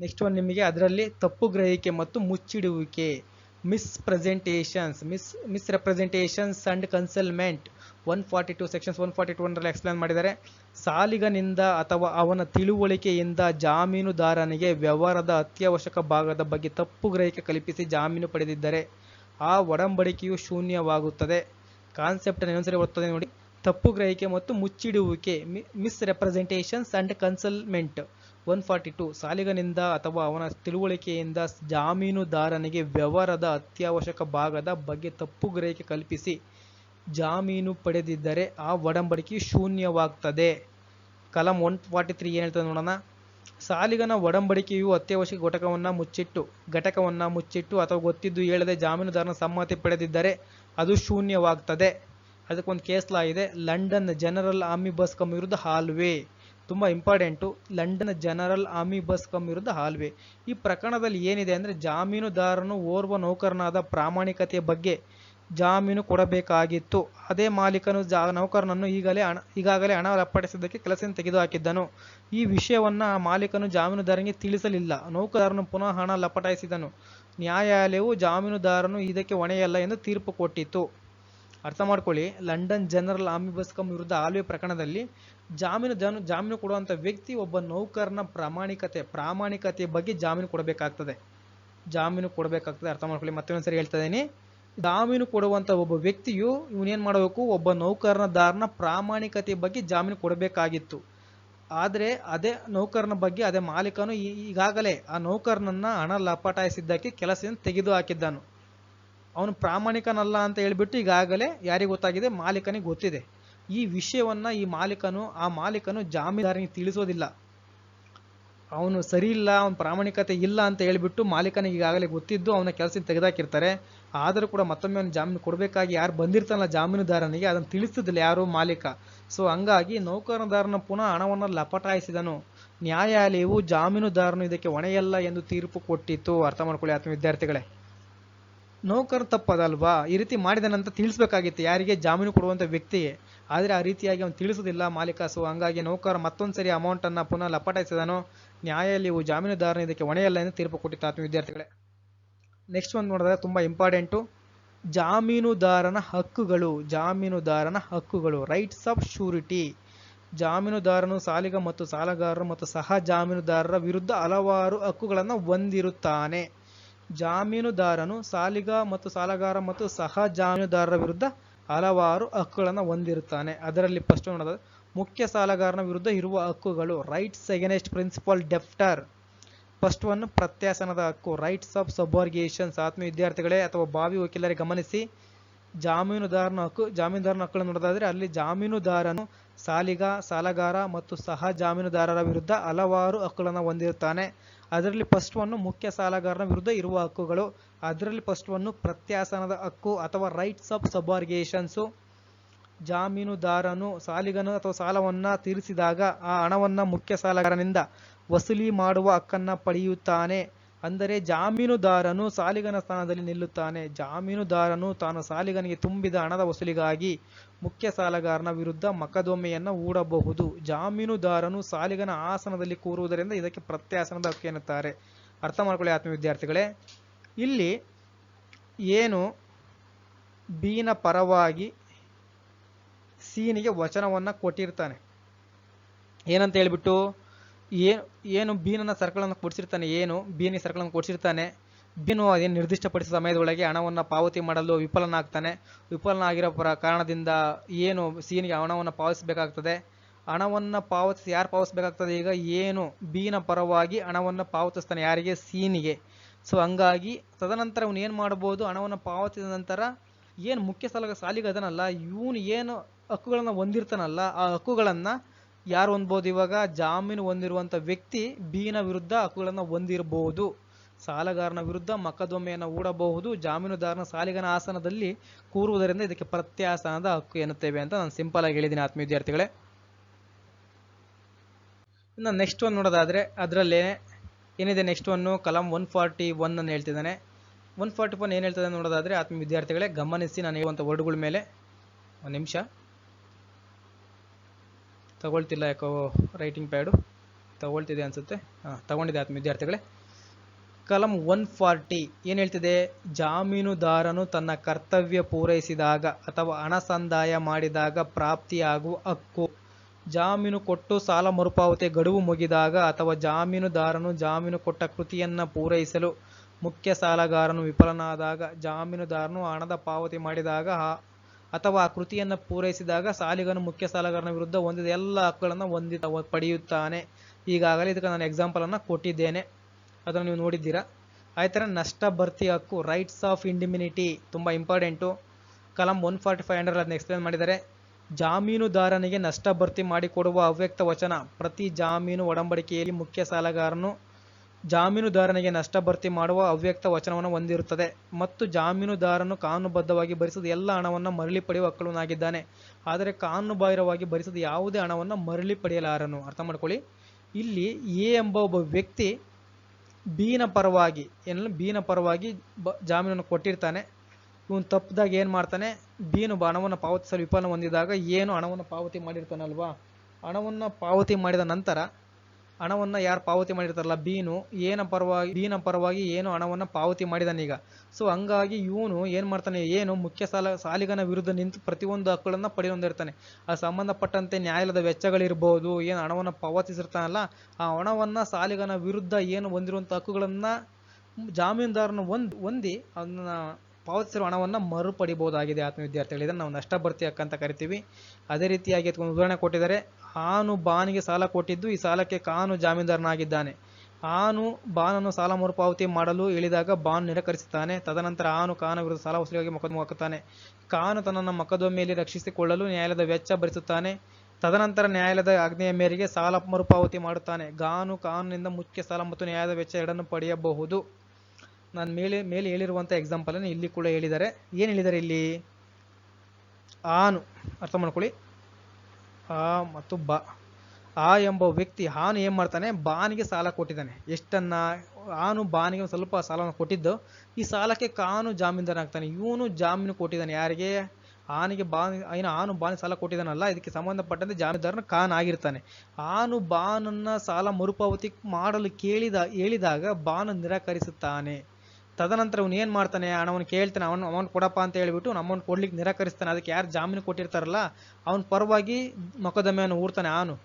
ನೆಕ್ಸ್ಟ್ ಒಂದು ನಿಮಗೆ ಅದರಲ್ಲಿ ತಪ್ಪು ಗ್ರಹಿಕೆ ಮತ್ತು ಮುಚ್ಚಿಡುವಿಕೆ. Misrepresentations mis misrepresentations and concealment one forty two sections one forty two ಒಂದರಲ್ಲಿ ಎಕ್ಸ್ಪ್ಲೇನ್ ಮಾಡಿದ್ದಾರೆ. ಸಾಲಿಗನಿಂದ ಅಥವಾ ಅವನ ತಿಳುವಳಿಕೆಯಿಂದ ಜಾಮೀನುದಾರನಿಗೆ ವ್ಯವಹಾರದ ಅತ್ಯವಶ್ಯಕ ಭಾಗದ ಬಗ್ಗೆ ತಪ್ಪು ಗ್ರಹಿಕೆ ಕಲ್ಪಿಸಿ ಜಾಮೀನು ಪಡೆದಿದ್ದರೆ ಆ ಒಡಂಬಡಿಕೆಯು ಶೂನ್ಯವಾಗುತ್ತದೆ. ಕಾನ್ಸೆಪ್ಟ್ ಇನ್ನೊಂದ್ಸರಿ ಓದ್ತದೆ ನೋಡಿ. ತಪ್ಪು ಗ್ರಹಿಕೆ ಮತ್ತು ಮುಚ್ಚಿಡುವಿಕೆ, misrepresentations and concealment one forty two ಸಾಲಿಗನಿಂದ ಅಥವಾ ಅವನ ತಿಳುವಳಿಕೆಯಿಂದ ಜಾಮೀನುದಾರನಿಗೆ ವ್ಯವಹಾರದ ಅತ್ಯವಶ್ಯಕ ಭಾಗದ ಬಗ್ಗೆ ತಪ್ಪು ಗ್ರಹಿಕೆ ಕಲ್ಪಿಸಿ ಜಾಮೀನು ಪಡೆದಿದ್ದರೆ ಆ ಒಡಂಬಡಿಕೆ ಶೂನ್ಯವಾಗ್ತದೆ. ಕಲಂ ಒನ್ ಫಾರ್ಟಿ ತ್ರೀ ಏನು ಹೇಳ್ತದೆ ನೋಡೋಣ. ಸಾಲಿಗನ ಒಡಂಬಡಿಕೆಯು ಅತ್ಯವಶ್ಯಕ ಘಟಕವನ್ನು ಮುಚ್ಚಿಟ್ಟು ಘಟಕವನ್ನು ಮುಚ್ಚಿಟ್ಟು ಅಥವಾ ಗೊತ್ತಿದ್ದು ಹೇಳದೆ ಜಾಮೀನುದಾರನ ಸಮ್ಮತಿ ಪಡೆದಿದ್ದರೆ ಅದು ಶೂನ್ಯವಾಗ್ತದೆ. ಅದಕ್ಕೊಂದು ಕೇಸ್ ಲಾ ಇದೆ London general omni bus com ವಿರುದ್ಧ ಹಾಲ್ವೇ. ತುಂಬ important. London general omni bus com ವಿರುದ್ಧ ಹಾಲ್ವೆ. ಈ ಪ್ರಕರಣದಲ್ಲಿ ಏನಿದೆ ಅಂದರೆ ಜಾಮೀನುದಾರನು ಓರ್ವ ನೌಕರನಾದ ಪ್ರಾಮಾಣಿಕತೆಯ ಬಗ್ಗೆ ಜಾಮೀನು ಕೊಡಬೇಕಾಗಿತ್ತು. ಅದೇ ಮಾಲೀಕನು ಜಾ, ನೌಕರನನ್ನು ಈಗಲೇ ಹಣ, ಈಗಾಗಲೇ ಹಣ ರಪ್ಪಡಿಸಿದ್ದಕ್ಕೆ ಕೆಲಸದಿಂದ ತೆಗೆದುಹಾಕಿದ್ದನು. ಈ ವಿಷಯವನ್ನು ಆ ಮಾಲೀಕನು ಜಾಮೀನುದಾರನಿಗೆ ತಿಳಿಸಲಿಲ್ಲ. ನೌಕರನು ಪುನಃ ಹಣ ಲಪಟಾಯಿಸಿದನು. ನ್ಯಾಯಾಲಯವು ಜಾಮೀನುದಾರನು ಇದಕ್ಕೆ ಹೊಣೆಯಲ್ಲ ಎಂದು ತೀರ್ಪು ಕೊಟ್ಟಿತು ಅರ್ಥ ಮಾಡ್ಕೊಳ್ಳಿ. ಲಂಡನ್ ಜನರಲ್ ಆಮಿಬಸ್ ವಿರುದ್ಧ ಆಲ್ವೆ ಪ್ರಕರಣದಲ್ಲಿ ಜಾಮೀನು ಜಾನು, ಜಾಮೀನು ಕೊಡುವಂಥ ವ್ಯಕ್ತಿ ಒಬ್ಬ ನೌಕರನ ಪ್ರಾಮಾಣಿಕತೆ ಪ್ರಾಮಾಣಿಕತೆ ಬಗ್ಗೆ ಜಾಮೀನು ಕೊಡಬೇಕಾಗ್ತದೆ. ಜಾಮೀನು ಕೊಡಬೇಕಾಗ್ತದೆ, ಅರ್ಥ ಮಾಡ್ಕೊಳ್ಳಿ. ಮತ್ತೆ ಒಂದ್ಸರಿ ಹೇಳ್ತಾ ಇದ್ದೀನಿ. ಜಾಮೀನು ಕೊಡುವಂಥ ಒಬ್ಬ ವ್ಯಕ್ತಿಯು ಇವನೇನು ಮಾಡಬೇಕು? ಒಬ್ಬ ನೌಕರನದಾರನ ಪ್ರಾಮಾಣಿಕತೆ ಬಗ್ಗೆ ಜಾಮೀನು ಕೊಡಬೇಕಾಗಿತ್ತು. ಆದರೆ ಅದೇ ನೌಕರನ ಬಗ್ಗೆ, ಅದೇ ಮಾಲೀಕನು ಈಗಾಗಲೇ ಆ ನೌಕರನನ್ನ ಹಣ ಲಪಟಾಯಿಸಿದ್ದಕ್ಕೆ ಕೆಲಸದಿಂದ ತೆಗೆದು ಹಾಕಿದ್ದನು. ಅವನು ಪ್ರಾಮಾಣಿಕನಲ್ಲ ಅಂತ ಹೇಳಿಬಿಟ್ಟು ಈಗಾಗಲೇ ಯಾರಿಗೆ ಗೊತ್ತಾಗಿದೆ? ಮಾಲೀಕನಿಗೆ ಗೊತ್ತಿದೆ. ಈ ವಿಷಯವನ್ನ ಈ ಮಾಲೀಕನು, ಆ ಮಾಲೀಕನು ಜಾಮೀನುದಾರನಿಗೆ ತಿಳಿಸೋದಿಲ್ಲ. ಅವನು ಸರಿ ಇಲ್ಲ, ಅವನ ಪ್ರಾಮಾಣಿಕತೆ ಇಲ್ಲ ಅಂತ ಹೇಳಿಬಿಟ್ಟು ಮಾಲೀಕನಿಗೆ ಈಗಾಗಲೇ ಗೊತ್ತಿದ್ದು ಅವನ ಕೆಲಸದಿಂದ ತೆಗೆದಾಕಿರ್ತಾರೆ. ಆದರೂ ಕೂಡ ಮತ್ತೊಮ್ಮೆ ಅವನು ಜಾಮೀನು ಕೊಡಬೇಕಾಗಿ ಯಾರು ಬಂದಿರ್ತಾನಲ್ಲ ಜಾಮೀನುದಾರನಿಗೆ, ಅದನ್ನು ತಿಳಿಸೋದಿಲ್ಲ ಯಾರು ಮಾಲೀಕ. ಸೊ ಹಂಗಾಗಿ ನೌಕರದಾರನ ಪುನಃ ಹಣವನ್ನು ಲಪಟಾಯಿಸಿದನು. ನ್ಯಾಯಾಲಯವು ಜಾಮೀನುದಾರನು ಇದಕ್ಕೆ ಹೊಣೆಯಲ್ಲ ಎಂದು ತೀರ್ಪು ಕೊಟ್ಟಿತ್ತು. ಅರ್ಥ ಮಾಡ್ಕೊಳ್ಳಿ ಆತ್ಮ ವಿದ್ಯಾರ್ಥಿಗಳೇ ನೌಕರ ತಪ್ಪದಲ್ವಾ? ಈ ರೀತಿ ಮಾಡಿದನಂತ ತಿಳಿಸ್ಬೇಕಾಗಿತ್ತು. ಯಾರಿಗೆ? ಜಾಮೀನು ಕೊಡುವಂಥ ವ್ಯಕ್ತಿಯೇ. ಆದರೆ ಆ ರೀತಿಯಾಗಿ ಅವನು ತಿಳಿಸೋದಿಲ್ಲ. ಮಾಲೀಕ ಸೊ ಹಂಗಾಗಿ ನೌಕರ ಮತ್ತೊಂದು ಸರಿ ಅಮೌಂಟನ್ನು ಪುನಃ ಲಪಟಾಯಿಸಿದನು. ನ್ಯಾಯಾಲಯವು ಜಾಮೀನುದಾರನ ಇದಕ್ಕೆ ಹೊಣೆಯಲ್ಲ ಎಂದು ತೀರ್ಪು ಕೊಟ್ಟಿತ್ತು ಆತ್ಮ ವಿದ್ಯಾರ್ಥಿಗಳೇ. ನೆಕ್ಸ್ಟ್ ಒಂದು ನೋಡಿದ್ರೆ ತುಂಬ ಇಂಪಾರ್ಟೆಂಟು ಜಾಮೀನುದಾರನ ಹಕ್ಕುಗಳು. ಜಾಮೀನುದಾರನ ಹಕ್ಕುಗಳು. ರೈಟ್ಸ್ ಆಫ್ ಶೂರಿಟಿ ಜಾಮೀನುದಾರನು ಸಾಲಿಗ ಮತ್ತು ಸಾಲಗಾರರು ಮತ್ತು ಸಹ ಜಾಮೀನುದಾರರ ವಿರುದ್ಧ ಹಲವಾರು ಹಕ್ಕುಗಳನ್ನು ಹೊಂದಿರುತ್ತಾನೆ. ಜಾಮೀನುದಾರನು ಸಾಲಿಗ ಮತ್ತು ಸಾಲಗಾರ ಮತ್ತು ಸಹ ಜಾಮೀನುದಾರರ ವಿರುದ್ಧ ಹಲವಾರು ಹಕ್ಕುಗಳನ್ನು ಹೊಂದಿರುತ್ತಾನೆ. ಅದರಲ್ಲಿ ಫಸ್ಟ್ ನೋಡೋದು ಮುಖ್ಯ ಸಾಲಗಾರನ ವಿರುದ್ಧ ಇರುವ ಹಕ್ಕುಗಳು rights against principal debtor first one ಪ್ರತ್ಯಾಸನದ ಹಕ್ಕು ರೈಟ್ಸ್ ಆಫ್ ಸಬಾರ್ಗೇಷನ್ಸ್ ಆತ್ಮ ವಿದ್ಯಾರ್ಥಿಗಳೇ ಅಥವಾ ಭಾವಿ ವಕೀಲರೇ ಗಮನಿಸಿ, ಜಾಮೀನುದಾರನ ಹಕ್ಕು, ಜಾಮೀನುದಾರನ ಹಕ್ಕುಗಳನ್ನು ನೋಡೋದಾದರೆ ಅಲ್ಲಿ ಜಾಮೀನುದಾರನು ಸಾಲಿಗ, ಸಾಲಗಾರ ಮತ್ತು ಸಹ ಜಾಮೀನುದಾರರ ವಿರುದ್ಧ ಹಲವಾರು ಹಕ್ಕುಗಳನ್ನು ಹೊಂದಿರುತ್ತಾನೆ. ಅದರಲ್ಲಿ ಫಸ್ಟ್ ಒನ್ ಮುಖ್ಯ ಸಾಲಗಾರನ ವಿರುದ್ಧ ಇರುವ ಹಕ್ಕುಗಳು, ಅದರಲ್ಲಿ ಫಸ್ಟ್ ಒನ್ ಪ್ರತ್ಯಾಸನದ ಹಕ್ಕು ಅಥವಾ ರೈಟ್ಸ್ ಆಫ್ ಸಬಾರ್ಗೇಷನ್ಸು ಜಾಮೀನುದಾರನು ಸಾಲಿಗನು ಅಥವಾ ಸಾಲವನ್ನು ತೀರಿಸಿದಾಗ ಆ ಹಣವನ್ನು ಮುಖ್ಯ ಸಾಲಗಾರನಿಂದ ವಸೂಲಿ ಮಾಡುವ ಹಕ್ಕನ್ನು ಪಡೆಯುತ್ತಾನೆ. ಅಂದರೆ ಜಾಮೀನುದಾರನು ಸಾಲಿಗನ ಸ್ಥಾನದಲ್ಲಿ ನಿಲ್ಲುತ್ತಾನೆ. ಜಾಮೀನುದಾರನು ತಾನು ಸಾಲಿಗನಿಗೆ ತುಂಬಿದ ಹಣದ ವಸೂಲಿಗಾಗಿ ಮುಖ್ಯ ಸಾಲಗಾರನ ವಿರುದ್ಧ ಮೊಕದ್ದಮೆಯನ್ನು ಹೂಡಬಹುದು. ಜಾಮೀನುದಾರನು ಸಾಲಿಗನ ಆಸನದಲ್ಲಿ ಕೂರುವುದರಿಂದ ಇದಕ್ಕೆ ಪ್ರತ್ಯಾಸನದ ಹಕ್ಕು ಎನ್ನುತ್ತಾರೆ. ಅರ್ಥ ಮಾಡ್ಕೊಳ್ಳಿ ಆತ್ಮ ವಿದ್ಯಾರ್ಥಿಗಳೇ ಇಲ್ಲಿ ಏನು ಬೀನ ಪರವಾಗಿ ಸೀನಿಗೆ ವಚನವನ್ನು ಕೊಟ್ಟಿರ್ತಾನೆ. ಏನಂತ ಹೇಳ್ಬಿಟ್ಟು ಏನು ಏನು ಬೀನನ್ನ ಸರ್ಕಲನ್ನು ಕೊಡಿಸಿರ್ತಾನೆ, ಏನು ಬೀನಿ ಸರ್ಕಲನ್ನು ಕೊಡಿಸಿರ್ತಾನೆ, ಬೀನು ಅದೇನು ನಿರ್ದಿಷ್ಟಪಡಿಸಿದ ಸಮಯದೊಳಗೆ ಹಣವನ್ನು ಪಾವತಿ ಮಾಡಲು ವಿಫಲನಾಗ್ತಾನೆ. ವಿಫಲನಾಗಿರೋ ಪರ, ಕಾರಣದಿಂದ ಏನು ಸೀನಿಗೆ ಹಣವನ್ನು ಪಾವತಿಸಬೇಕಾಗ್ತದೆ. ಹಣವನ್ನು ಪಾವತಿಸಿ ಯಾರು ಪಾವತಿಸಬೇಕಾಗ್ತದೆ? ಈಗ ಏನು ಬೀನ ಪರವಾಗಿ ಹಣವನ್ನು ಪಾವತಿಸ್ತಾನೆ ಯಾರಿಗೆ? ಸೀನಿಗೆ. ಸೊ ಹಂಗಾಗಿ ತದನಂತರ ಅವನು ಏನು ಮಾಡ್ಬೋದು? ಹಣವನ್ನು ಪಾವತಿಸಿದ ನಂತರ ಏನು ಮುಖ್ಯ ಸಾಲ ಸಾಲಿಗೆ ಅದನಲ್ಲ ಇವನು ಏನು ಹಕ್ಕುಗಳನ್ನು ಹೊಂದಿರ್ತಾನಲ್ಲ, ಆ ಹಕ್ಕುಗಳನ್ನು ಯಾರು ಹೊಂದ್ಬೋದು ಇವಾಗ? ಜಾಮೀನು ಹೊಂದಿರುವಂಥ ವ್ಯಕ್ತಿ ಬಿನ ವಿರುದ್ಧ ಹಕ್ಕುಗಳನ್ನು ಹೊಂದಿರಬಹುದು ಸಾಲಗಾರನ ವಿರುದ್ಧ ಮೊಕದ್ದಮೆಯನ್ನು ಹೂಡಬಹುದು. ಜಾಮೀನುದಾರನ ಸಾಲಿಗನ ಆಸನದಲ್ಲಿ ಕೂರುವುದರಿಂದ ಇದಕ್ಕೆ ಪ್ರತ್ಯಾಸನದ ಹಕ್ಕು ಎನ್ನುತ್ತೇವೆ ಅಂತ ನಾನು ಸಿಂಪಲ್ ಆಗಿ ಹೇಳಿದ್ದೀನಿ ಆತ್ಮೀಯ ವಿದ್ಯಾರ್ಥಿಗಳೇ. ಇನ್ನು ನೆಕ್ಸ್ಟ್ ಒನ್ ನೋಡೋದಾದರೆ ಅದರಲ್ಲೇ ಏನಿದೆ ನೆಕ್ಸ್ಟ್ ಒನ್ನು ಕಲಂ ಒನ್ ಫಾರ್ಟಿ ಒನ್ ಅನ್ನು ಹೇಳ್ತಿದ್ದಾನೆ. ಒನ್ ಫಾರ್ಟಿ ಒನ್ ಏನು ಹೇಳ್ತದೆ ನೋಡೋದಾದರೆ ಆತ್ಮೀಯ ವಿದ್ಯಾರ್ಥಿಗಳೇ, ಗಮನಿಸಿ ನಾನು ಹೇಳುವಂಥ ವರ್ಡ್ಗಳ ಮೇಲೆ. ಒಂದು ನಿಮಿಷ. ತಗೊಳ್ತಿಲ್ಲ ಯಾಕೋ ರೈಟಿಂಗ್ ಪ್ಯಾಡು ತಗೊಳ್ತಿದೆ ಅನಿಸುತ್ತೆ. ಹಾಂ ತಗೊಂಡಿದೆ ಆತ್ಮ ವಿದ್ಯಾರ್ಥಿಗಳೇ. ಕಲಂ ಒನ್ ಫಾರ್ಟಿ ಏನು ಹೇಳ್ತಿದೆ? ಜಾಮೀನುದಾರನು ತನ್ನ ಕರ್ತವ್ಯ ಪೂರೈಸಿದಾಗ ಅಥವಾ ಹಣ ಸಂದಾಯ ಮಾಡಿದಾಗ ಪ್ರಾಪ್ತಿಯಾಗುವ ಹಕ್ಕು. ಜಾಮೀನು ಕೊಟ್ಟು ಸಾಲ ಮರುಪಾವತಿ ಗಡುವು ಮುಗಿದಾಗ ಅಥವಾ ಜಾಮೀನುದಾರನು ಜಾಮೀನು ಕೊಟ್ಟ ಕೃತಿಯನ್ನು ಪೂರೈಸಲು ಮುಖ್ಯ ಸಾಲಗಾರನು ವಿಫಲನಾದಾಗ ಜಾಮೀನುದಾರನು ಹಣದ ಪಾವತಿ ಮಾಡಿದಾಗ ಅಥವಾ ಆ ಕೃತಿಯನ್ನು ಪೂರೈಸಿದಾಗ ಸಾಲಿಗನು ಮುಖ್ಯ ಸಾಲಗಾರನ ವಿರುದ್ಧ ಹೊಂದಿದ ಎಲ್ಲ ಹಕ್ಕುಗಳನ್ನು ಹೊಂದಿದ ಪಡೆಯುತ್ತಾನೆ. ಈಗಾಗಲೇ ಇದಕ್ಕೆ ನಾನು ಎಕ್ಸಾಂಪಲನ್ನು ಕೊಟ್ಟಿದ್ದೇನೆ. ಅದನ್ನು ನೀವು ನೋಡಿದ್ದೀರಾ? ಥರ ನಷ್ಟ ಭರ್ತಿ ಹಕ್ಕು ರೈಟ್ಸ್ ಆಫ್ ಇಂಡಿಮಿನಿಟಿ ತುಂಬ ಇಂಪಾರ್ಟೆಂಟು ಕಲಂ ಒನ್ ಫಾರ್ಟಿ ಫೈವ್ ಹಂಡ್ರೆಡ್ ಅದನ್ನ ಎಕ್ಸ್ಪ್ಲೇನ್ ಮಾಡಿದ್ದಾರೆ. ಜಾಮೀನುದಾರನಿಗೆ ನಷ್ಟ ಭರ್ತಿ ಮಾಡಿಕೊಡುವ ಅವ್ಯಕ್ತ ವಚನ. ಪ್ರತಿ ಜಾಮೀನು ಒಡಂಬಡಿಕೆಯಲ್ಲಿ ಮುಖ್ಯ ಸಾಲಗಾರನು ಜಾಮೀನುದಾರನಿಗೆ ನಷ್ಟ ಭರ್ತಿ ಮಾಡುವ ಅವ್ಯಕ್ತ ವಚನವನ್ನು ಹೊಂದಿರುತ್ತದೆ. ಮತ್ತು ಜಾಮೀನುದಾರನು ಕಾನೂನುಬದ್ಧವಾಗಿ ಭರಿಸಿದ ಎಲ್ಲ ಹಣವನ್ನು ಮರಳಿ ಪಡೆಯುವ ಹಕ್ಕುಳ್ಳನಾಗಿದ್ದಾನೆ ಆದರೆ ಕಾನೂನುಬಾಹಿರವಾಗಿ ಭರಿಸಿದ ಯಾವುದೇ ಹಣವನ್ನು ಮರಳಿ ಪಡೆಯಲಾರನು. ಅರ್ಥ ಮಾಡ್ಕೊಳ್ಳಿ. ಇಲ್ಲಿ ಎ ಎಂಬ ಒಬ್ಬ ವ್ಯಕ್ತಿ ಬಿನ ಪರವಾಗಿ ಏನು ಬಿನ ಪರವಾಗಿ ಬ, ಜಾಮೀನನ್ನು ಕೊಟ್ಟಿರ್ತಾನೆ. ಇವನು ತಪ್ಪಿದಾಗ ಏನು ಮಾಡ್ತಾನೆ? ಬೀನು ಹಣವನ್ನು ಪಾವತಿಸಲು ವಿಫಲ ಹೊಂದಿದಾಗ ಏನು ಹಣವನ್ನು ಪಾವತಿ ಮಾಡಿರ್ತಾನಲ್ವಾ? ಹಣವನ್ನು ಪಾವತಿ ಮಾಡಿದ ನಂತರ ಹಣವನ್ನು ಯಾರು ಪಾವತಿ ಮಾಡಿರ್ತಾರಲ್ಲ, ಬೀನು, ಏನ ಪರವಾಗಿ, ಬೀನ ಪರವಾಗಿ ಏನು ಹಣವನ್ನು ಪಾವತಿ ಮಾಡಿದಾನೀಗ ಸೊ ಹಂಗಾಗಿ ಇವನು ಏನು ಮಾಡ್ತಾನೆ, ಏನು ಮುಖ್ಯ ಸಾಲ, ಸಾಲಿಗನ ವಿರುದ್ಧ ನಿಂತು ಪ್ರತಿಯೊಂದು ಹಕ್ಕುಗಳನ್ನು ಪಡೆಯೊಂದಿರ್ತಾನೆ ಆ ಸಂಬಂಧಪಟ್ಟಂತೆ ನ್ಯಾಯಾಲಯದ ವೆಚ್ಚಗಳಿರ್ಬೋದು, ಏನು ಹಣವನ್ನು ಪಾವತಿಸಿರ್ತಾನಲ್ಲ, ಆ ಹಣವನ್ನು ಸಾಲಿಗನ ವಿರುದ್ಧ ಏನು ಹೊಂದಿರುವಂಥ ಹಕ್ಕುಗಳನ್ನು ಜಾಮೀನುದಾರನ ಒಂದು ಹೊಂದಿ, ಅದನ್ನ ಪಾವತಿಸಿರುವ ಹಣವನ್ನು ಮರುಪಡಿಬಹುದಾಗಿದೆ ಆತ್ಮ ವಿದ್ಯಾರ್ಥಿಗಳು ಇದನ್ನು ನಾವು ನಷ್ಟ ಭರ್ತಿ ಹಕ್ಕು ಅಂತ ಕರಿತೀವಿ. ಅದೇ ರೀತಿಯಾಗಿ ಒಂದು ಉದಾಹರಣೆ ಕೊಟ್ಟಿದ್ದಾರೆ. ಆನು ಬಾನಿಗೆ ಸಾಲ ಕೊಟ್ಟಿದ್ದು, ಈ ಸಾಲಕ್ಕೆ ಕಾನು ಜಾಮೀನ್ದಾರನಾಗಿದ್ದಾನೆ. ಆನು ಬಾನನ್ನು ಸಾಲ ಮರುಪಾವತಿ ಮಾಡಲು ಹೇಳಿದಾಗ ಬಾನ್ ನಿರಾಕರಿಸುತ್ತಾನೆ. ತದನಂತರ ಆನು ಕಾನ ವಿರುದ್ಧ ಸಾಲ ವಸೂಲಿಗಾಗಿ ಮೊಕದ್ದಮೆ ಹಾಕುತ್ತಾನೆ. ಕಾನು ತನ್ನನ್ನು ಮೊಕದ್ದಮೆಯಲ್ಲಿ ರಕ್ಷಿಸಿಕೊಳ್ಳಲು ನ್ಯಾಯಾಲಯದ ವೆಚ್ಚ ಭರಿಸುತ್ತಾನೆ. ತದನಂತರ ನ್ಯಾಯಾಲಯದ ಆಜ್ಞೆಯ ಮೇರೆಗೆ ಸಾಲ ಮರುಪಾವತಿ ಮಾಡುತ್ತಾನೆ. ಗಾನು ಕಾನೂನಿಂದ ಮುಖ್ಯ ಸಾಲ ಮತ್ತು ನ್ಯಾಯದ ವೆಚ್ಚ ಎರಡನ್ನು ಪಡೆಯಬಹುದು. ನಾನು ಮೇಲೆ ಮೇಲೆ ಹೇಳಿರುವಂಥ ಎಕ್ಸಾಂಪಲನ್ನು ಇಲ್ಲಿ ಕೂಡ ಹೇಳಿದ್ದಾರೆ. ಏನು ಹೇಳಿದ್ದಾರೆ ಇಲ್ಲಿ? ಆನು. ಅರ್ಥ ಮಾಡ್ಕೊಳ್ಳಿ. ಆ ಮತ್ತು ಬಾ. ಆ ಎಂಬ ವ್ಯಕ್ತಿ, ಹಾನು ಏನು ಮಾಡ್ತಾನೆ? ಬಾನಿಗೆ ಸಾಲ ಕೊಟ್ಟಿದ್ದಾನೆ. ಎಷ್ಟನ್ನ? ಆನು ಬಾನಿಗೆ ಸ್ವಲ್ಪ ಸಾಲವನ್ನು ಕೊಟ್ಟಿದ್ದು, ಈ ಸಾಲಕ್ಕೆ ಕಾನು ಜಾಮೀನ್ದಾರನಾಗ್ತಾನೆ. ಇವನು ಜಾಮೀನು ಕೊಟ್ಟಿದ್ದಾನೆ. ಯಾರಿಗೆ? ಆನಿಗೆ ಬಾನ್ ಏನು ಆನು ಬಾನಿ ಸಾಲ ಕೊಟ್ಟಿದ್ದಾನಲ್ಲ, ಇದಕ್ಕೆ ಸಂಬಂಧಪಟ್ಟಂತೆ ಜಾಮೀನ್ದಾರನ ಖಾನ್ ಆಗಿರ್ತಾನೆ ಆನು ಬಾನನ್ನ ಸಾಲ ಮರುಪಾವತಿ ಮಾಡಲು ಕೇಳಿದ, ಹೇಳಿದಾಗ ಬಾನು ನಿರಾಕರಿಸುತ್ತಾನೆ. ತದನಂತರ ಅವನು ಏನು ಮಾಡ್ತಾನೆ? ಹಣವನ್ನು ಕೇಳ್ತಾನೆ, ಅವನು ಅಮೌಂಟ್ ಕೊಡಪ್ಪ ಅಂತ ಹೇಳಿಬಿಟ್ಟು ಅಮೌಂಟ್ ಕೊಡ್ಲಿಕ್ಕೆ ನಿರಾಕರಿಸ್ತಾನೆ. ಅದಕ್ಕೆ ಯಾರು ಜಾಮೀನು ಕೊಟ್ಟಿರ್ತಾರಲ್ಲ, ಅವನ ಪರವಾಗಿ ಮೊಕದ್ದಮೆಯನ್ನು ಊರ್ತಾನೆ ಆನು.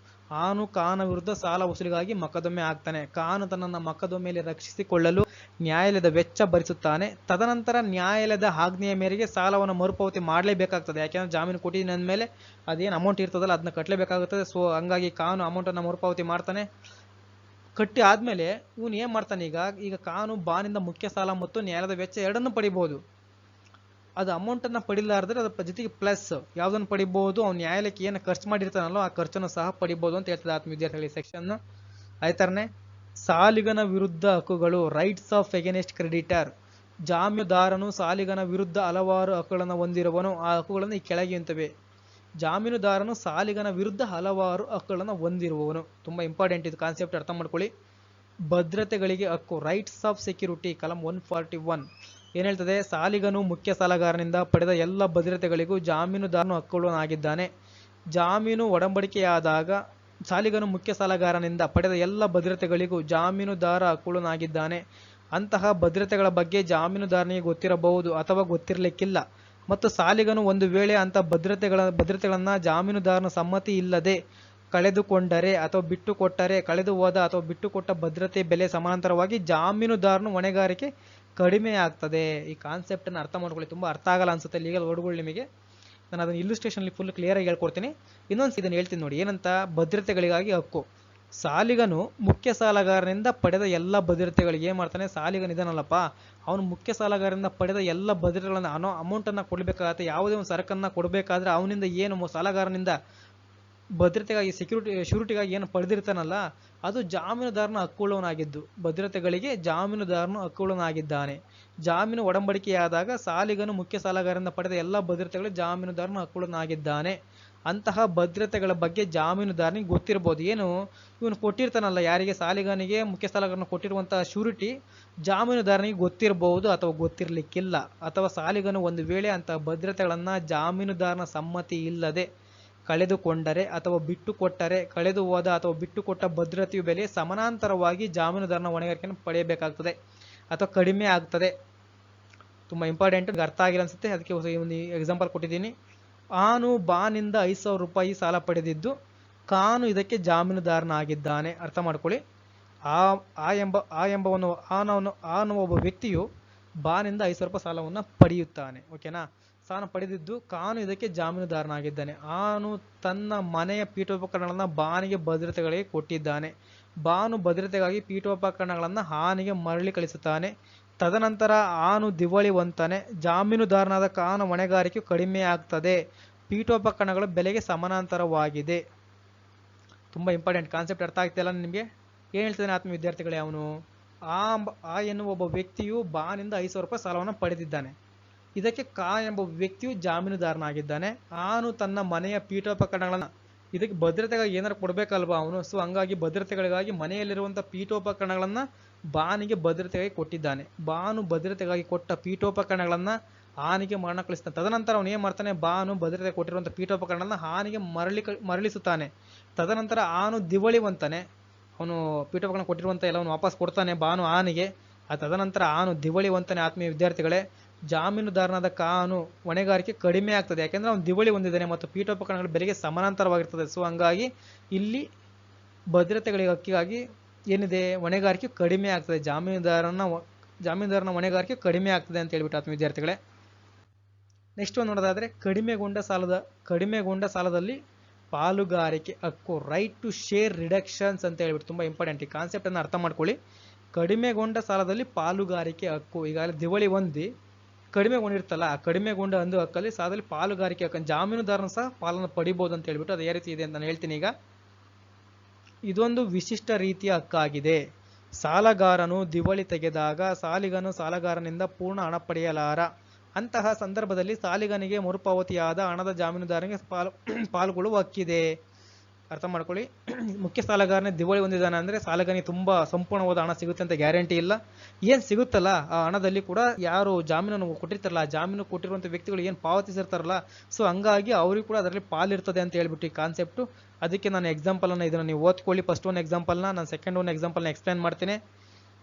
ಆನು ಕಾನ ವಿರುದ್ಧ ಸಾಲ ವಸೂಲಿಗಾಗಿ ಮೊಕದ್ದಮೆ ಆಗ್ತಾನೆ. ಕಾನು ತನ್ನನ್ನು ಮೊಕದ್ದಮೆಯಲ್ಲಿ ರಕ್ಷಿಸಿಕೊಳ್ಳಲು ನ್ಯಾಯಾಲಯದ ವೆಚ್ಚ ಭರಿಸುತ್ತಾನೆ. ತದನಂತರ ನ್ಯಾಯಾಲಯದ ಆಜ್ಞೆಯ ಮೇರೆಗೆ ಸಾಲವನ್ನು ಮರುಪಾವತಿ ಮಾಡಲೇಬೇಕಾಗ್ತದೆ. ಯಾಕೆಂದ್ರೆ ಜಾಮೀನು ಕೊಟ್ಟಿದ್ದೀನಿ ಅಂದಮೇಲೆ ಅದೇನು ಅಮೌಂಟ್ ಇರ್ತದಲ್ಲ ಅದನ್ನ ಕಟ್ಟಲೇಬೇಕಾಗುತ್ತದೆ ಸೊ ಹಂಗಾಗಿ ಕಾನು ಅಮೌಂಟನ್ನು ಮರುಪಾವತಿ ಮಾಡ್ತಾನೆ. ಕಟ್ಟಿ ಆದಮೇಲೆ ಇವನು ಏನು ಮಾಡ್ತಾನೆ ಈಗ? ಈಗ ಕಾನು ಬಾನಿಂದ ಮುಖ್ಯ ಸಾಲ ಮತ್ತು ನ್ಯಾಯಾಲಯದ ವೆಚ್ಚ ಎರಡನ್ನು ಪಡಿಬೋದು. ಅದು ಅಮೌಂಟನ್ನು ಪಡಿಲಾರ್ದ್ರೆ ಅದ್ರ ಜೊತೆಗೆ ಪ್ಲಸ್ ಯಾವುದನ್ನು ಪಡಿಬೋದು? ಅವ್ನು ನ್ಯಾಯಾಲಯಕ್ಕೆ ಏನು ಖರ್ಚು ಮಾಡಿರ್ತಾನಲ್ಲೋ ಆ ಖರ್ಚನ್ನು ಸಹ ಪಡಿಬೋದು ಅಂತ ಹೇಳ್ತದೆ ಆತ್ಮ ವಿದ್ಯಾರ್ಥಿಗಳಿಗೆ ಸೆಕ್ಷನ್ ಆಯ್ತಾರನೆ? ಸಾಲಿಗನ ವಿರುದ್ಧ ಹಕ್ಕುಗಳು ರೈಟ್ಸ್ ಆಫ್ ಎಗೇನೆಸ್ಟ್ ಕ್ರೆಡಿಟರ್ ಜಾಮೀನುದಾರನು ಸಾಲಿಗನ ವಿರುದ್ಧ ಹಲವಾರು ಹಕ್ಕುಗಳನ್ನು ಹೊಂದಿರುವನು ಆ ಹಕ್ಕುಗಳನ್ನು ಈ ಕೆಳಗಿಂತವೆ ಜಾಮೀನುದಾರನು ಸಾಲಿಗನ ವಿರುದ್ಧ ಹಲವಾರು ಹಕ್ಕುಗಳನ್ನು ಹೊಂದಿರುವವನು. ತುಂಬ ಇಂಪಾರ್ಟೆಂಟ್ ಇದು ಕಾನ್ಸೆಪ್ಟ್ ಅರ್ಥ ಮಾಡ್ಕೊಳ್ಳಿ. ಭದ್ರತೆಗಳಿಗೆ ಹಕ್ಕು ರೈಟ್ಸ್ ಆಫ್ ಸೆಕ್ಯೂರಿಟಿ ಕಲಂ ಒನ್ ಫಾರ್ಟಿ ಒನ್ ಏನು ಹೇಳ್ತದೆ? ಸಾಲಿಗನು ಮುಖ್ಯ ಸಾಲಗಾರನಿಂದ ಪಡೆದ ಎಲ್ಲ ಭದ್ರತೆಗಳಿಗೂ ಜಾಮೀನುದಾರನು ಹಕ್ಕುಳ್ಳನಾಗಿದ್ದಾನೆ ಜಾಮೀನು ಒಡಂಬಡಿಕೆಯಾದಾಗ ಸಾಲಿಗನು ಮುಖ್ಯ ಸಾಲಗಾರನಿಂದ ಪಡೆದ ಎಲ್ಲ ಭದ್ರತೆಗಳಿಗೂ ಜಾಮೀನುದಾರ ಹಕ್ಕುಳ್ಳನಾಗಿದ್ದಾನೆ ಅಂತಹ ಭದ್ರತೆಗಳ ಬಗ್ಗೆ ಜಾಮೀನುದಾರನಿಗೆ ಗೊತ್ತಿರಬಹುದು ಅಥವಾ ಗೊತ್ತಿರಲಿಕ್ಕಿಲ್ಲ. ಮತ್ತು ಸಾಲಿಗನು ಒಂದು ವೇಳೆ ಅಂತ ಭದ್ರತೆಗಳ, ಭದ್ರತೆಗಳನ್ನು ಜಾಮೀನುದಾರನ ಸಮ್ಮತಿ ಇಲ್ಲದೆ ಕಳೆದುಕೊಂಡರೆ ಅಥವಾ ಬಿಟ್ಟು ಕೊಟ್ಟರೆ ಕಳೆದು ಹೋದ ಅಥವಾ ಬಿಟ್ಟು ಕೊಟ್ಟ ಭದ್ರತೆ ಬೆಲೆ ಸಮಾನಾಂತರವಾಗಿ ಜಾಮೀನುದಾರನು ಹೊಣೆಗಾರಿಕೆ ಕಡಿಮೆ ಆಗ್ತದೆ. ಈ ಕಾನ್ಸೆಪ್ಟನ್ನು ಅರ್ಥ ಮಾಡ್ಕೊಳ್ಳಿ. ತುಂಬ ಅರ್ಥ ಆಗಲ್ಲ ಅನ್ಸುತ್ತೆ ಲೀಗಲ್ ವರ್ಡ್ಗಳು ನಿಮಗೆ. ನಾನು ಅದನ್ನು ಇಲ್ಲುಸ್ಟ್ರೇಷನ್ಲಿ ಫುಲ್ ಕ್ಲಿಯರಾಗಿ ಹೇಳ್ಕೊಡ್ತೀನಿ. ಇನ್ನೊಂದು ಇದನ್ನು ಹೇಳ್ತೀನಿ ನೋಡಿ. ಏನಂತ? ಭದ್ರತೆಗಳಿಗಾಗಿ ಹಕ್ಕು. ಸಾಲಿಗನು ಮುಖ್ಯ ಸಾಲಗಾರನಿಂದ ಪಡೆದ ಎಲ್ಲ ಭದ್ರತೆಗಳಿಗೆ ಏನು ಮಾಡ್ತಾನೆ? ಸಾಲಿಗನ ಇದಾನಲ್ಲಪ್ಪ ಅವನು ಮುಖ್ಯ ಸಾಲಗಾರರಿಂದ ಪಡೆದ ಎಲ್ಲ ಭದ್ರತೆಗಳನ್ನು, ಅನ್ನೋ ಅಮೌಂಟನ್ನು ಕೊಡಬೇಕಾಗತ್ತೆ. ಯಾವುದೇ ಒಂದು ಸರಕನ್ನು ಕೊಡಬೇಕಾದ್ರೆ ಅವನಿಂದ ಏನು ಸಾಲಗಾರನಿಂದ ಭದ್ರತೆಗಾಗಿ ಸೆಕ್ಯೂರಿಟಿ ಶ್ಯೂರಿಟಿಗಾಗಿ ಏನು ಪಡೆದಿರ್ತಾನಲ್ಲ, ಅದು ಜಾಮೀನುದಾರನ ಹಕ್ಕುಳ್ಳವನಾಗಿದ್ದು. ಭದ್ರತೆಗಳಿಗೆ ಜಾಮೀನುದಾರನು ಹಕ್ಕುಳ್ಳವನಾಗಿದ್ದಾನೆ. ಜಾಮೀನು ಒಡಂಬಡಿಕೆಯಾದಾಗ ಸಾಲಿಗನು ಮುಖ್ಯ ಸಾಲಗಾರರಿಂದ ಪಡೆದ ಎಲ್ಲ ಭದ್ರತೆಗಳು ಜಾಮೀನುದಾರನ ಹಕ್ಕುಳ್ಳವನಾಗಿದ್ದಾನೆ. ಅಂತಹ ಭದ್ರತೆಗಳ ಬಗ್ಗೆ ಜಾಮೀನುದಾರನಿಗೆ ಗೊತ್ತಿರ್ಬೋದು. ಏನು? ಇವನು ಕೊಟ್ಟಿರ್ತಾನಲ್ಲ, ಯಾರಿಗೆ? ಸಾಲಿಗಾನಿಗೆ ಮುಖ್ಯ ಸಾಲಗಾರನ ಕೊಟ್ಟಿರುವಂತಹ ಶ್ಯೂರಿಟಿ ಜಾಮೀನುದಾರನಿಗೆ ಗೊತ್ತಿರಬಹುದು ಅಥವಾ ಗೊತ್ತಿರಲಿಕ್ಕಿಲ್ಲ. ಅಥವಾ ಸಾಲಿಗನು ಒಂದು ವೇಳೆ ಅಂತಹ ಭದ್ರತೆಗಳನ್ನು ಜಾಮೀನುದಾರನ ಸಮ್ಮತಿ ಇಲ್ಲದೆ ಕಳೆದುಕೊಂಡರೆ ಅಥವಾ ಬಿಟ್ಟು ಕೊಟ್ಟರೆ ಕಳೆದು ಹೋದ ಅಥವಾ ಬಿಟ್ಟು ಕೊಟ್ಟ ಭದ್ರತೆಯು ಬೆಲೆ ಸಮಾನಾಂತರವಾಗಿ ಜಾಮೀನುದಾರನ ಹೊಣೆಗಾರಿಕೆಯನ್ನು ಪಡೆಯಬೇಕಾಗ್ತದೆ ಅಥವಾ ಕಡಿಮೆ ಆಗ್ತದೆ. ತುಂಬ ಇಂಪಾರ್ಟೆಂಟ್ ಅರ್ಥ ಆಗಿಲ್ಲ ಅನ್ಸುತ್ತೆ. ಅದಕ್ಕೆ ಒಂದು ಎಕ್ಸಾಂಪಲ್ ಕೊಟ್ಟಿದ್ದೀನಿ. ಆನು ಬಾನಿಂದ ಐದು ಸಾವಿರ ರೂಪಾಯಿ ಸಾಲ ಪಡೆದಿದ್ದು ಕಾನು ಇದಕ್ಕೆ ಜಾಮೀನುದಾರನಾಗಿದ್ದಾನೆ. ಅರ್ಥ ಮಾಡ್ಕೊಳ್ಳಿ. ಆ ಆ ಎಂಬ, ಆ ಎಂಬವನು ಆನವನು, ಆನು ಒಬ್ಬ ವ್ಯಕ್ತಿಯು ಬಾನಿಂದ ಐದು ಸಾವಿರ ರೂಪಾಯಿ ಸಾಲವನ್ನು ಪಡೆಯುತ್ತಾನೆ. ಓಕೆನಾ? ಸಾಲ ಪಡೆದಿದ್ದು ಕಾನು ಇದಕ್ಕೆ ಜಾಮೀನುದಾರನಾಗಿದ್ದಾನೆ. ಆನು ತನ್ನ ಮನೆಯ ಪೀಠೋಪಕರಣಗಳನ್ನು ಬಾನಿಗೆ ಭದ್ರತೆಗಳಿಗೆ ಕೊಟ್ಟಿದ್ದಾನೆ. ಬಾನು ಭದ್ರತೆಗಾಗಿ ಪೀಠೋಪಕರಣಗಳನ್ನು ಆನಿಗೆ ಮರಳಿ ಕಳಿಸುತ್ತಾನೆ. ತದನಂತರ ಆನು ದಿವಾಳಿವಂತಾನೆ ಜಾಮೀನುದಾರನಾದ ಕಾನು ಕಡಿಮೆ ಆಗ್ತದೆ. ಪೀಠೋಪಕರಣಗಳು ಬೆಲೆಗೆ ಸಮಾನಾಂತರವಾಗಿದೆ. ತುಂಬ ಇಂಪಾರ್ಟೆಂಟ್ ಕಾನ್ಸೆಪ್ಟ್ ಅರ್ಥ ಆಗ್ತಿಲ್ಲ ನಿಮಗೆ? ಏನು ಹೇಳ್ತಾನೆ ಆತ್ಮ ವಿದ್ಯಾರ್ಥಿಗಳೇ ಅವನು? ಆ ಆ ಎನ್ನುವ ಒಬ್ಬ ವ್ಯಕ್ತಿಯು ಬಾನಿಂದ ಐದು ಸಾವಿರ ರೂಪಾಯಿ ಸಾಲವನ್ನು ಪಡೆದಿದ್ದಾನೆ. ಇದಕ್ಕೆ ಕಾ ಎಂಬ ವ್ಯಕ್ತಿಯು ಜಾಮೀನುದಾರನಾಗಿದ್ದಾನೆ. ಆನು ತನ್ನ ಮನೆಯ ಪೀಠೋಪಕರಣಗಳನ್ನು, ಇದಕ್ಕೆ ಭದ್ರತೆಗಾಗಿ ಏನಾರು ಕೊಡಬೇಕಲ್ವಾ ಅವನು? ಸೊ ಹಂಗಾಗಿ ಭದ್ರತೆಗಳಿಗಾಗಿ ಮನೆಯಲ್ಲಿರುವಂಥ ಪೀಠೋಪಕರಣಗಳನ್ನು ಬಾನಿಗೆ ಭದ್ರತೆಗಾಗಿ ಕೊಟ್ಟಿದ್ದಾನೆ. ಬಾನು ಭದ್ರತೆಗಾಗಿ ಕೊಟ್ಟ ಪೀಠೋಪಕರಣಗಳನ್ನು ಹಾನಿಗೆ ಮರಣ ಕಳಿಸ್ತಾನೆ ತದನಂತರ ಅವನು ಏನು ಮಾಡ್ತಾನೆ? ಬಾನು ಭದ್ರತೆ ಕೊಟ್ಟಿರುವಂಥ ಪೀಠೋಪಕರಣಗಳನ್ನು ಹಾನಿಗೆ ಮರಳಿ ಮರಳಿಸುತ್ತಾನೆ. ತದನಂತರ ಆನು ದಿವಳಿವಂತಾನೆ ಅವನು ಪೀಠೋಪಕರಣ ಕೊಟ್ಟಿರುವಂಥ ಎಲ್ಲವನ್ನು ವಾಪಸ್ ಕೊಡ್ತಾನೆ ಬಾನು ಆನಿಗೆ ಆ ತದನಂತರ ಆನು ದಿವಳಿವಂತಾನೆ ಆತ್ಮೀಯ ವಿದ್ಯಾರ್ಥಿಗಳೇ. ಜಾಮೀನುದಾರನಾದ ಕಾನು ಹೊಣೆಗಾರಿಕೆ ಕಡಿಮೆ ಆಗ್ತದೆ. ಯಾಕೆಂದರೆ ಅವನು ದಿವಳಿ ಹೊಂದಿದ್ದಾನೆ ಮತ್ತು ಪೀಠೋಪಕರಣಗಳ ಬೆಲೆಗೆ ಸಮಾನಾಂತರವಾಗಿರ್ತದೆ. ಸೊ ಹಂಗಾಗಿ ಇಲ್ಲಿ ಭದ್ರತೆಗಳಿಗೆ ಹಕ್ಕಿಗಾಗಿ ಏನಿದೆ, ಹೊಣೆಗಾರಿಕೆ ಕಡಿಮೆ ಆಗ್ತದೆ. ಜಾಮೀನುದಾರನ ಜಾಮೀನ್ದಾರನ ಹೊಣೆಗಾರಿಕೆ ಕಡಿಮೆ ಆಗ್ತದೆ ಅಂತ ಹೇಳ್ಬಿಟ್ಟು ಆತ್ಮ ವಿದ್ಯಾರ್ಥಿಗಳೇ. ನೆಕ್ಸ್ಟ್ ಒಂದು ನೋಡೋದಾದ್ರೆ ಕಡಿಮೆಗೊಂಡ ಸಾಲದ ಕಡಿಮೆಗೊಂಡ ಸಾಲದಲ್ಲಿ ಪಾಲುಗಾರಿಕೆ ಹಕ್ಕು ರೈಟ್ ಟು ಶೇರ್ ರಿಡಕ್ಷನ್ಸ್ ಅಂತ ಹೇಳ್ಬಿಟ್ಟು ತುಂಬ ಇಂಪಾರ್ಟೆಂಟ್ ಈ ಕಾನ್ಸೆಪ್ಟ್ ಅನ್ನು ಅರ್ಥ ಮಾಡ್ಕೊಳ್ಳಿ. ಕಡಿಮೆಗೊಂಡ ಸಾಲದಲ್ಲಿ ಪಾಲುಗಾರಿಕೆ ಹಕ್ಕು, ಈಗಾಗಲೇ ದಿವಳಿ ಹೊಂದಿ ಕಡಿಮೆಗೊಂಡಿರ್ತಲ್ಲ ಆ ಕಡಿಮೆಗೊಂಡ ಒಂದು ಹಕ್ಕಲ್ಲಿ ಸಾಲದಲ್ಲಿ ಪಾಲುಗಾರಿಕೆ ಹಕ್ಕು, ಜಾಮೀನುದಾರನ ಸಹ ಪಾಲನ್ನು ಪಡಿಬೋದು ಅಂತ ಹೇಳ್ಬಿಟ್ಟು ಅದು ಯಾವ ರೀತಿ ಇದೆ ಅಂತ ನಾನು ಹೇಳ್ತೀನಿ ಈಗ. ಇದೊಂದು ವಿಶಿಷ್ಟ ರೀತಿಯ ಹಕ್ಕಾಗಿದೆ. ಸಾಲಗಾರನು ದಿವಳಿ ತೆಗೆದಾಗ ಸಾಲಿಗನು ಸಾಲಗಾರನಿಂದ ಪೂರ್ಣ ಹಣ ಪಡೆಯಲಾರ. ಅಂತಹ ಸಂದರ್ಭದಲ್ಲಿ ಸಾಲಿಗನಿಗೆ ಮರುಪಾವತಿಯಾದ ಹಣದ ಜಾಮೀನುದಾರನಿಗೆ ಪಾಲು, ಪಾಲ್ಗೊಳ್ಳುವ ಹಕ್ಕಿದೆ. ಅರ್ಥ ಮಾಡ್ಕೊಳ್ಳಿ. ಮುಖ್ಯ ಸಾಲಗಾರನೇ ದಿವಾಳಿ ಹೊಂದಿದ್ದಾನೆ ಅಂದರೆ ಸಾಲಗಾರನಿಗೆ ತುಂಬ ಸಂಪೂರ್ಣವಾದ ಹಣ ಸಿಗುತ್ತೆ ಅಂತ ಗ್ಯಾರಂಟಿ ಇಲ್ಲ. ಏನು ಸಿಗುತ್ತಲ್ಲ, ಆ ಹಣದಲ್ಲಿ ಕೂಡ ಯಾರು ಜಾಮೀನನ್ನು ಕೊಟ್ಟಿರ್ತಾರಲ್ಲ, ಆ ಜಾಮೀನು ಕೊಟ್ಟಿರುವಂಥ ವ್ಯಕ್ತಿಗಳು ಏನು ಪಾವತಿಸಿರ್ತಾರಲ್ಲ ಸೊ ಹಂಗಾಗಿ ಅವ್ರಿಗೆ ಕೂಡ ಅದರಲ್ಲಿ ಪಾಲಿರ್ತದೆ ಅಂತ ಹೇಳ್ಬಿಟ್ಟು ಈ ಕಾನ್ಸೆಪ್ಟು ಅದಕ್ಕೆ ನಾನು ಎಕ್ಸಾಂಪಲನ್ನು ಇದನ್ನು ನೀವು ಓದ್ಕೊಳ್ಳಿ. ಫಸ್ಟ್ ಒನ್ ಎಕ್ಸಾಂಪಲ್ನ ನಾನು ಸೆಕೆಂಡ್ ಒನ್ ಎಕ್ಸಾಂಪಲ್ನ ಎಕ್ಸ್ಪ್ಲೇನ್ ಮಾಡ್ತೀನಿ.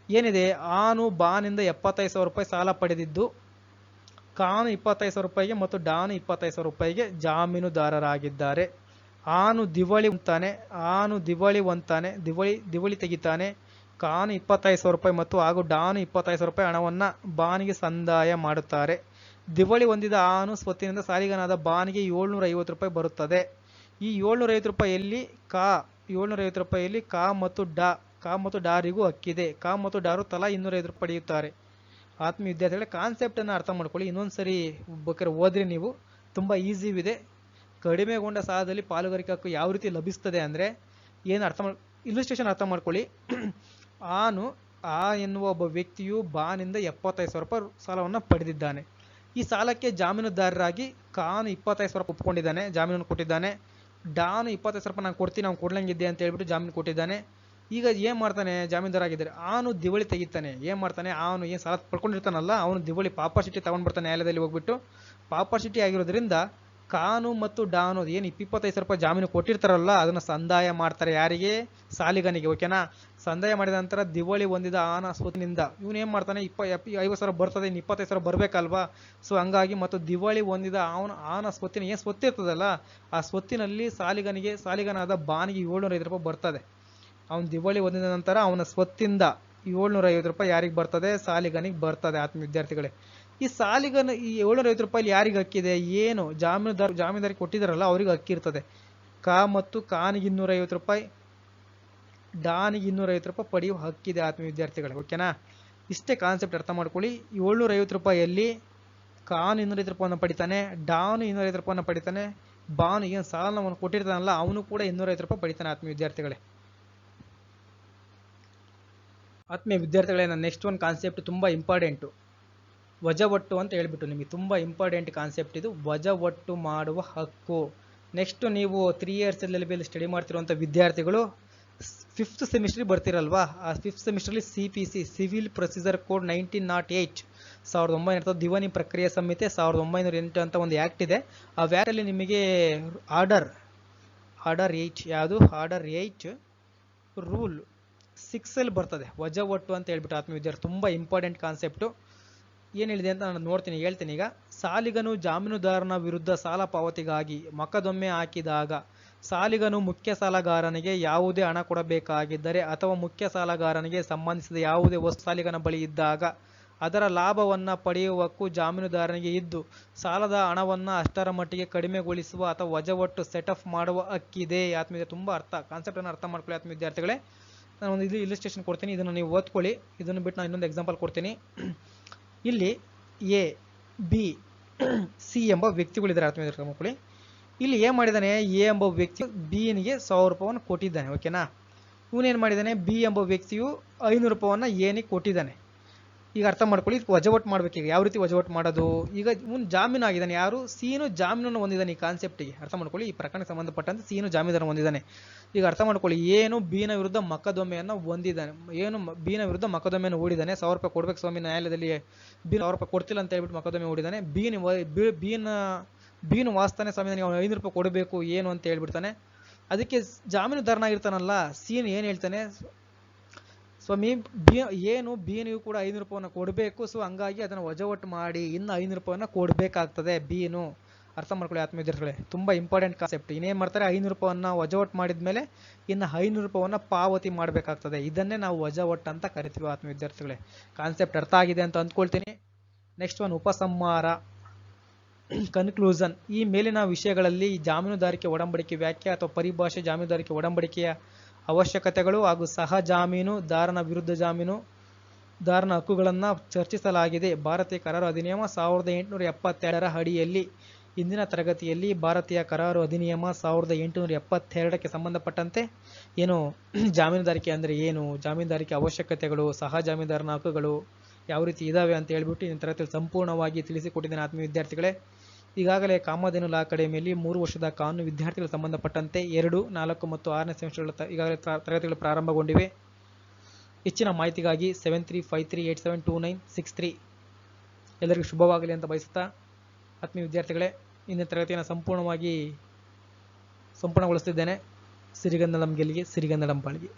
ಏನಿದೆ, ಆನು ಬಾನಿಂದ ಎಪ್ಪತ್ತೈದು ಸಾವಿರ ರೂಪಾಯಿ ಸಾಲ ಪಡೆದಿದ್ದು, ಕಾನು ಇಪ್ಪತ್ತೈದು ಸಾವಿರ ರೂಪಾಯಿಗೆ ಮತ್ತು ಡಾನು ಇಪ್ಪತ್ತೈದು ಸಾವಿರ ರೂಪಾಯಿಗೆ ಜಾಮೀನುದಾರರಾಗಿದ್ದಾರೆ. ಆನು ದಿವಾಳಿ ಹೊಂತಾನೆ ಆನು ದಿವಾಳಿ ಹೊಂತಾನೆ ದಿವಾಳಿ ದಿವಾಳಿ ತೆಗಿತಾನೆ. ಕಾನು ಇಪ್ಪತ್ತೈದು ಸಾವಿರ ರೂಪಾಯಿ ಮತ್ತು ಹಾಗೂ ಡಾನು ಇಪ್ಪತ್ತೈದು ಸಾವಿರ ರೂಪಾಯಿ ಹಣವನ್ನು ಬಾನಿಗೆ ಸಂದಾಯ ಮಾಡುತ್ತಾರೆ. ದಿವಾಳಿ ಹೊಂದಿದ ಆನು ಸ್ವತ್ತಿನಿಂದ ಸಾಲಿಗನಾದ ಬಾನಿಗೆ ಏಳ್ನೂರ ಐವತ್ತು ರೂಪಾಯಿ ಬರುತ್ತದೆ. ಈ ಏಳ್ನೂರ ಐವತ್ತು ರೂಪಾಯಿಯಲ್ಲಿ ಕಾ, ಏಳ್ನೂರ ಐವತ್ತು ರೂಪಾಯಿಯಲ್ಲಿ ಕಾ ಮತ್ತು ಡಾ, ಕಾ ಮತ್ತು ಡಾರಿಗೂ ಹಕ್ಕಿದೆ ಕಾ ಮತ್ತು ಡಾರು ತಲಾ ಇನ್ನೂರೈದು ರೂಪಾಯಿ ಪಡೆಯುತ್ತಾರೆ. ಆತ್ಮೀಯ ವಿದ್ಯಾರ್ಥಿಗಳ ಕಾನ್ಸೆಪ್ಟನ್ನು ಅರ್ಥ ಮಾಡ್ಕೊಳ್ಳಿ. ಇನ್ನೊಂದು ಸರಿ ಬೇಕಾದ್ರೆ ಓದ್ರಿ ನೀವು. ತುಂಬ ಇದೆ ಕಡಿಮೆಗೊಂಡ ಸಾಲದಲ್ಲಿ ಪಾಲುಗಾರಿಕೆ ಹಕ್ಕು ಯಾವ ರೀತಿ ಲಭಿಸ್ತದೆ ಅಂದರೆ ಏನು ಅರ್ಥ ಮಾಡಿ ಅರ್ಥ ಮಾಡ್ಕೊಳ್ಳಿ. ಆನು, ಆ ಎನ್ನುವ ಒಬ್ಬ ವ್ಯಕ್ತಿಯು ಬಾನಿಂದ ಎಪ್ಪತ್ತೈದು ಸಾವಿರ ರೂಪಾಯಿ ಸಾಲವನ್ನು ಪಡೆದಿದ್ದಾನೆ. ಈ ಸಾಲಕ್ಕೆ ಜಾಮೀನುದಾರರಾಗಿ ಕಾನು ಇಪ್ಪತ್ತೈದು ಸಾವಿರ ರೂಪಾಯಿ ಒಪ್ಕೊಂಡಿದ್ದಾನೆ, ಜಾಮೀನನ್ನು ಕೊಟ್ಟಿದ್ದಾನೆ. ಡಾನು ಇಪ್ಪತ್ತೈದು ಸಾವಿರ ರೂಪಾಯಿ ನಾನು ಕೊಡ್ತೀನಿ ನಾವು ಕೊಡ್ಲಂಗಿದ್ದೆ ಅಂತ ಹೇಳ್ಬಿಟ್ಟು ಜಾಮೀನು ಕೊಟ್ಟಿದ್ದಾನೆ. ಈಗ ಏನು ಮಾಡ್ತಾನೆ, ಜಾಮೀನ್ದಾರಾಗಿದ್ದಾರೆ. ಆನು ದಿವಳಿ ತೆಗಿತಾನೆ. ಏನು ಮಾಡ್ತಾನೆ ಅವನು ಏನು ಸಾಲ ಪಡ್ಕೊಂಡಿರ್ತಾನಲ್ಲ, ಅವನು ದಿವಳಿ ಪಾಪರ್ ಸಿಟಿ ತಗೊಂಡು ನ್ಯಾಯಾಲಯದಲ್ಲಿ ಹೋಗ್ಬಿಟ್ಟು. ಪಾಪರ್ ಸಿಟಿ ಆಗಿರೋದ್ರಿಂದ ಕಾನು ಮತ್ತು ಡಾನು ಏನು ಇಪ್ಪತ್ತೈದು ಸಾವಿರ ರೂಪಾಯಿ ಜಾಮೀನು ಕೊಟ್ಟಿರ್ತಾರಲ್ಲ, ಅದನ್ನು ಸಂದಾಯ ಮಾಡ್ತಾರೆ ಯಾರಿಗೆ? ಸಾಲಿಗನಿಗೆ ಓಕೆನಾ ಸಂದಾಯ ಮಾಡಿದ ನಂತರ ದಿವಾಳಿ ಹೊಂದಿದ ಆನ ಸ್ವತ್ತಿನಿಂದ ಇವನು ಏನು ಮಾಡ್ತಾನೆ? ಇಪ್ಪ ಐವತ್ತು ಸಾವಿರ ಬರ್ತದೆ ಇನ್ನು ಇಪ್ಪತ್ತೈದು ಸಾವಿರ ಬರಬೇಕಲ್ವಾ? ಸೊ ಹಂಗಾಗಿ ಮತ್ತು ದಿವಾಳಿ ಹೊಂದಿದ ಅವನ ಆನ ಸ್ವತ್ತಿನ ಏನು ಸ್ವತ್ತಿರ್ತದಲ್ಲ ಆ ಸ್ವತ್ತಿನಲ್ಲಿ ಸಾಲಿಗನಿಗೆ, ಸಾಲಿಗನಾದ ಬಾನಿಗೆ ಏಳ್ನೂರ ಐದು ರೂಪಾಯಿ ಬರ್ತದೆ. ಅವನು ದಿವಾಳಿ ಹೊಂದಿದ ನಂತರ ಅವನ ಸ್ವತ್ತಿಂದ ಏಳ್ನೂರ ಐವತ್ತು ರೂಪಾಯಿ ಯಾರಿಗೆ ಬರ್ತದೆ? ಸಾಲಿಗನಿಗೆ ಬರ್ತದೆ ಆತ್ಮ ವಿದ್ಯಾರ್ಥಿಗಳೇ ಈ ಸಾಲಿಗನ ಈ ಏಳ್ನೂರ ಐವತ್ತು ರೂಪಾಯಿ ಯಾರಿಗೆ ಹಕ್ಕಿದೆ? ಏನು? ಜಾಮೀನುದಾರ, ಜಾಮೀನ್ದಾರಿ ಕೊಟ್ಟಿದ್ದಾರಲ್ಲ ಅವ್ರಿಗೆ ಹಕ್ಕಿರ್ತದೆ. ಕಾ ಮತ್ತು ಕಾನಿಗೆ ಇನ್ನೂರ ಐವತ್ತು ರೂಪಾಯಿ, ಡಾನಿಗೆ ಇನ್ನೂರ ಐವತ್ತು ರೂಪಾಯಿ ಪಡೆಯುವ ಹಕ್ಕಿದೆ ಆತ್ಮ ವಿದ್ಯಾರ್ಥಿಗಳೇ ಓಕೆನಾ? ಇಷ್ಟೇ ಕಾನ್ಸೆಪ್ಟ್ ಅರ್ಥ ಮಾಡ್ಕೊಳ್ಳಿ. ಏಳ್ನೂರ ಐವತ್ತು ರೂಪಾಯಿಯಲ್ಲಿ ಕಾನು ಇನ್ನೂರೈವತ್ತು ರೂಪಾಯಿನ ಪಡಿತಾನೆ, ಡಾನು ಇನ್ನೂರೈವತ್ತು ರೂಪಾಯಿನ ಪಡಿತಾನೆ, ಬಾನು ಏನು ಸಾಲನ ಅವನು ಕೊಟ್ಟಿರ್ತಾನಲ್ಲ, ಅವನು ಕೂಡ ಇನ್ನೂರೈವತ್ತು ರೂಪಾಯಿ ಪಡಿತಾನೆ ಆತ್ಮ ವಿದ್ಯಾರ್ಥಿಗಳೇ ಆತ್ಮೀಯ ವಿದ್ಯಾರ್ಥಿಗಳೇ ನನ್ನ ನೆಕ್ಸ್ಟ್ ಒಂದು ಕಾನ್ಸೆಪ್ಟ್ ತುಂಬ ಇಂಪಾರ್ಟೆಂಟು ವಜವಟ್ಟು ಅಂತ ಹೇಳ್ಬಿಟ್ಟು ನಿಮಗೆ ತುಂಬ ಇಂಪಾರ್ಟೆಂಟ್ ಕಾನ್ಸೆಪ್ಟ್ ಇದು. ವಜವಟ್ಟು ಮಾಡುವ ಹಕ್ಕು. ನೆಕ್ಸ್ಟ್ ನೀವು three years L B study ಮಾಡ್ತಿರುವಂಥ ವಿದ್ಯಾರ್ಥಿಗಳು ಫಿಫ್ತ್ ಸೆಮಿಸ್ಟ್ರಿಗೆ ಬರ್ತಿರಲ್ವಾ? ಆ fifth ಸೆಮಿಸ್ಟ್ರಲ್ಲಿ C P C civil procedure code nineteen nought eight ಸಾವಿರದ ಒಂಬೈನೂರ ದಿವಾನಿ ಪ್ರಕ್ರಿಯೆ ಸಂಹಿತೆ ಸಾವಿರದ ಒಂಬೈನೂರ ಎಂಟು ಅಂತ ಒಂದು ಆ್ಯಕ್ಟ್ ಇದೆ. ಆ ವ್ಯಾಕ್ಟಲ್ಲಿ ನಿಮಗೆ ಆರ್ಡರ್ ಆರ್ಡರ್ ಏಯ್ಟ್ ಯಾವುದು? ಆರ್ಡರ್ ಏಯ್ಟ್ ರೂಲ್ ಸಿಕ್ಸಲ್ಲಿ ಬರ್ತದೆ. ವಜವಟ್ಟು ಅಂತ ಹೇಳ್ಬಿಟ್ಟು ಆತ್ಮ ವಿದ್ಯಾರ್ಥಿ ತುಂಬ ಇಂಪಾರ್ಟೆಂಟ್ ಕಾನ್ಸೆಪ್ಟು ಏನು ಹೇಳಿದೆ ಅಂತ ನಾನು ನೋಡ್ತೀನಿ, ಹೇಳ್ತೀನಿ. ಈಗ ಸಾಲಿಗನು ಜಾಮೀನುದಾರನ ವಿರುದ್ಧ ಸಾಲ ಪಾವತಿಗಾಗಿ ಮೊಕದೊಮ್ಮೆ ಹಾಕಿದಾಗ ಸಾಲಿಗನು ಮುಖ್ಯ ಸಾಲಗಾರನಿಗೆ ಯಾವುದೇ ಹಣ ಕೊಡಬೇಕಾಗಿದ್ದರೆ ಅಥವಾ ಮುಖ್ಯ ಸಾಲಗಾರನಿಗೆ ಸಂಬಂಧಿಸಿದ ಯಾವುದೇ ವಸ್ತು ಸಾಲಿಗನ ಬಳಿ ಇದ್ದಾಗ ಅದರ ಲಾಭವನ್ನು ಪಡೆಯುವಕ್ಕೂ ಜಾಮೀನುದಾರನಿಗೆ ಇದ್ದು ಸಾಲದ ಹಣವನ್ನು ಅಷ್ಟರ ಮಟ್ಟಿಗೆ ಕಡಿಮೆಗೊಳಿಸುವ ಅಥವಾ ವಜವಟ್ಟು ಸೆಟ್ ಆಫ್ ಮಾಡುವ ಹಕ್ಕಿದೆ. ಆತ್ಮೀಯ ತುಂಬ ಅರ್ಥ ಕಾನ್ಸೆಪ್ಟನ್ನು ಅರ್ಥ ಮಾಡ್ಕೊಳ್ಳಿ ಆತ್ಮ ವಿದ್ಯಾರ್ಥಿಗಳೇ. ನಾನು ಒಂದು ಇದು ಇಲ್ಲಿಸ್ಟ್ರೇಷನ್ ಕೊಡ್ತೀನಿ. ಇದನ್ನು ನೀವು ಓದ್ಕೊಳ್ಳಿ. ಇದನ್ನು ಬಿಟ್ಟು ನಾನು ಇನ್ನೊಂದು ಎಕ್ಸಾಂಪಲ್ ಕೊಡ್ತೀನಿ. ಇಲ್ಲಿ ಎ, ಬಿ, ಸಿ ಎಂಬ ವ್ಯಕ್ತಿಗಳಿದ್ದಾರೆ ಆತ್ಮೀಯ ಮಕ್ಕಳು? ಇಲ್ಲಿ ಏನು ಮಾಡಿದ್ದಾನೆ? ಎ ಎಂಬ ವ್ಯಕ್ತಿ ಬಿನಿಗೆ ಸಾವಿರ ರೂಪಾಯಿಯನ್ನು ಕೊಟ್ಟಿದ್ದಾನೆ ಓಕೆನಾ ಇವನೇನು ಮಾಡಿದ್ದಾನೆ? ಬಿ ಎಂಬ ವ್ಯಕ್ತಿಯು ಐನೂರು ರೂಪಾಯಿಯನ್ನು ಎನಿಗೆ ಕೊಟ್ಟಿದ್ದಾನೆ. ಈಗ ಅರ್ಥ ಮಾಡ್ಕೊಳ್ಳಿ ವಜವಟ್ ಮಾಡ್ಬೇಕು ಈಗ. ಯಾವ ರೀತಿ ವಜವಟ್ ಮಾಡೋದು? ಈಗ ಇವನು ಜಾಮೀನು ಆಗಿದ್ದಾನೆ ಯಾರು? ಸೀನು ಜಾಮೀನನ್ನು ಹೊಂದಿದ್ದಾನೆ ಈ ಕಾನ್ಸೆಪ್ಟಿಗೆ ಅರ್ಥ ಮಾಡ್ಕೊಳ್ಳಿ, ಈ ಪ್ರಕರಣಕ್ಕೆ ಸಂಬಂಧಪಟ್ಟಂತೆ ಸೀನು ಜಾಮೀನನ್ನು ಹೊಂದಿದ್ದಾನೆ. ಈಗ ಅರ್ಥ ಮಾಡ್ಕೊಳ್ಳಿ, ಏನು ಬಿನ ವಿರುದ್ಧ ಮಕ್ಕದೊಮ್ಮೆಯನ್ನು ಹೊಂದಿದ್ದಾನೆ? ಏನು ಬೀನ ವಿರುದ್ಧ ಮಕ್ಕದೊಮ್ಮೆಯನ್ನು ಓಡಿದ್ದಾನೆ ಸಾವಿರ ರೂಪಾಯಿ ಕೊಡ್ಬೇಕು ಸ್ವಾಮಿ ನ್ಯಾಯಾಲಯದಲ್ಲಿ. ಬಿ ಸಾವಿರ ರೂಪಾಯಿ ಕೊಡ್ತಿಲ್ಲ ಅಂತ ಹೇಳ್ಬಿಟ್ಟು ಮಕದ್ದೊಮ್ಮೆ ಓಡಿದ್ದಾನೆ ಬೀನ್ ಬೀನ, ಬೀನು ವಾಸ್ತಾನೆ ಸ್ವಾಮಿ ನನಗೆ ಐನೂರು ರೂಪಾಯಿ ಕೊಡಬೇಕು, ಏನು ಅಂತ ಹೇಳ್ಬಿಡ್ತಾನೆ. ಅದಕ್ಕೆ ಜಾಮೀನುದಾರನಾಗಿರ್ತಾನಲ್ಲ, ಸೀನ್ ಏನು ಹೇಳ್ತಾನೆ? ಸ್ವಾಮಿ, ಬಿ, ಏನು ಬಿ ನೀವು ಕೂಡ ಐನೂರು ರೂಪಾಯಿನ ಕೊಡಬೇಕು. ಸೊ ಹಂಗಾಗಿ ಅದನ್ನು ವಜವಟ್ಟು ಮಾಡಿ ಇನ್ನು ಐನೂರು ರೂಪಾಯಿನ ಕೊಡಬೇಕಾಗ್ತದೆ ಬೀನು. ಅರ್ಥ ಮಾಡ್ಕೊಳ್ಳಿ ಆತ್ಮ ತುಂಬ ಇಂಪಾರ್ಟೆಂಟ್ ಕಾನ್ಸೆಪ್ಟ್ ಇನ್ನೇನು ಮಾಡ್ತಾರೆ? ಐನೂರು ರೂಪಾಯಿನ ವಜಾವಟ್ ಮಾಡಿದ ಮೇಲೆ ಇನ್ನು ಐನೂರು ರೂಪಾಯಿನ ಪಾವತಿ ಮಾಡಬೇಕಾಗ್ತದೆ. ಇದನ್ನೇ ನಾವು ವಜವಟ್ಟು ಅಂತ ಕರಿತೀವಿ ಆತ್ಮ ವಿದ್ಯಾರ್ಥಿಗಳೇ ಕಾನ್ಸೆಪ್ಟ್ ಅರ್ಥ ಆಗಿದೆ ಅಂತ ಅಂದ್ಕೊಳ್ತೀನಿ. ನೆಕ್ಸ್ಟ್ ಒನ್ ಉಪಸಂಹಾರ. ಕನ್ಕ್ಲೂಷನ್ ಈ ಮೇಲಿನ ವಿಷಯಗಳಲ್ಲಿ ಜಾಮೀನುದಾರಿಕೆ ಒಡಂಬಡಿಕೆ ವ್ಯಾಖ್ಯೆ ಅಥವಾ ಪರಿಭಾಷೆ ಜಾಮೀನುದಾರಿಕೆ ಒಡಂಬಡಿಕೆಯ ಅವಶ್ಯಕತೆಗಳು ಹಾಗೂ ಸಹ ಜಾಮೀನುದಾರನ ವಿರುದ್ಧ ಜಾಮೀನು, ದಾರನ ಹಕ್ಕುಗಳನ್ನು ಚರ್ಚಿಸಲಾಗಿದೆ. ಭಾರತೀಯ ಕರಾರು ಅಧಿನಿಯಮ ಸಾವಿರದ ಎಂಟುನೂರ ಎಪ್ಪತ್ತೆರಡರ ಅಡಿಯಲ್ಲಿ ಇಂದಿನ ತರಗತಿಯಲ್ಲಿ ಭಾರತೀಯ ಕರಾರು ಅಧಿನಿಯಮ ಸಾವಿರದ ಎಂಟುನೂರ ಎಪ್ಪತ್ತೆರಡಕ್ಕೆ ಸಂಬಂಧಪಟ್ಟಂತೆ ಏನು ಜಾಮೀನುದಾರಿಕೆ ಅಂದರೆ ಏನು, ಜಾಮೀನುದಾರಿಕೆ ಅವಶ್ಯಕತೆಗಳು, ಸಹ ಜಾಮೀನುದಾರನ ಹಕ್ಕುಗಳು ಯಾವ ರೀತಿ ಇದಾವೆ ಅಂತ ಹೇಳ್ಬಿಟ್ಟು ಇಂದಿನ ತರಗತಿಯಲ್ಲಿ ಸಂಪೂರ್ಣವಾಗಿ ತಿಳಿಸಿಕೊಟ್ಟಿದ್ದೇನೆ ಆತ್ಮೀಯ ವಿದ್ಯಾರ್ಥಿಗಳೇ. ಈಗಾಗಲೇ ಕಾಮಧೇನು ಲಾ ಅಕಾಡೆಮಿಯಲ್ಲಿ ಮೂರು ವರ್ಷದ ಕಾನೂನು ವಿದ್ಯಾರ್ಥಿಗಳಿಗೆ ಸಂಬಂಧಪಟ್ಟಂತೆ ಎರಡು, ನಾಲ್ಕು ಮತ್ತು ಆರನೇ ಸೆಮಿಸ್ಟರ್ಗಳ ಈಗಾಗಲೇ ತರಗತಿಗಳು ಪ್ರಾರಂಭಗೊಂಡಿವೆ. ಹೆಚ್ಚಿನ ಮಾಹಿತಿಗಾಗಿ seven three five three eight seven two nine six three ಎಲ್ಲರಿಗೂ ಶುಭವಾಗಲಿ ಅಂತ ಬಯಸುತ್ತಾ ಆತ್ಮೀಯ ವಿದ್ಯಾರ್ಥಿಗಳೇ, ಇಂದಿನ ತರಗತಿಯನ್ನು ಸಂಪೂರ್ಣವಾಗಿ ಸಂಪೂರ್ಣಗೊಳಿಸುತ್ತಿದ್ದೇನೆ ಸಿರಿಗನ್ನಡಂ ಗೆಲ್ಲಿಗೆ, ಸಿರಿಗನ್ನಡಂ ಪಾಳಿಗೆ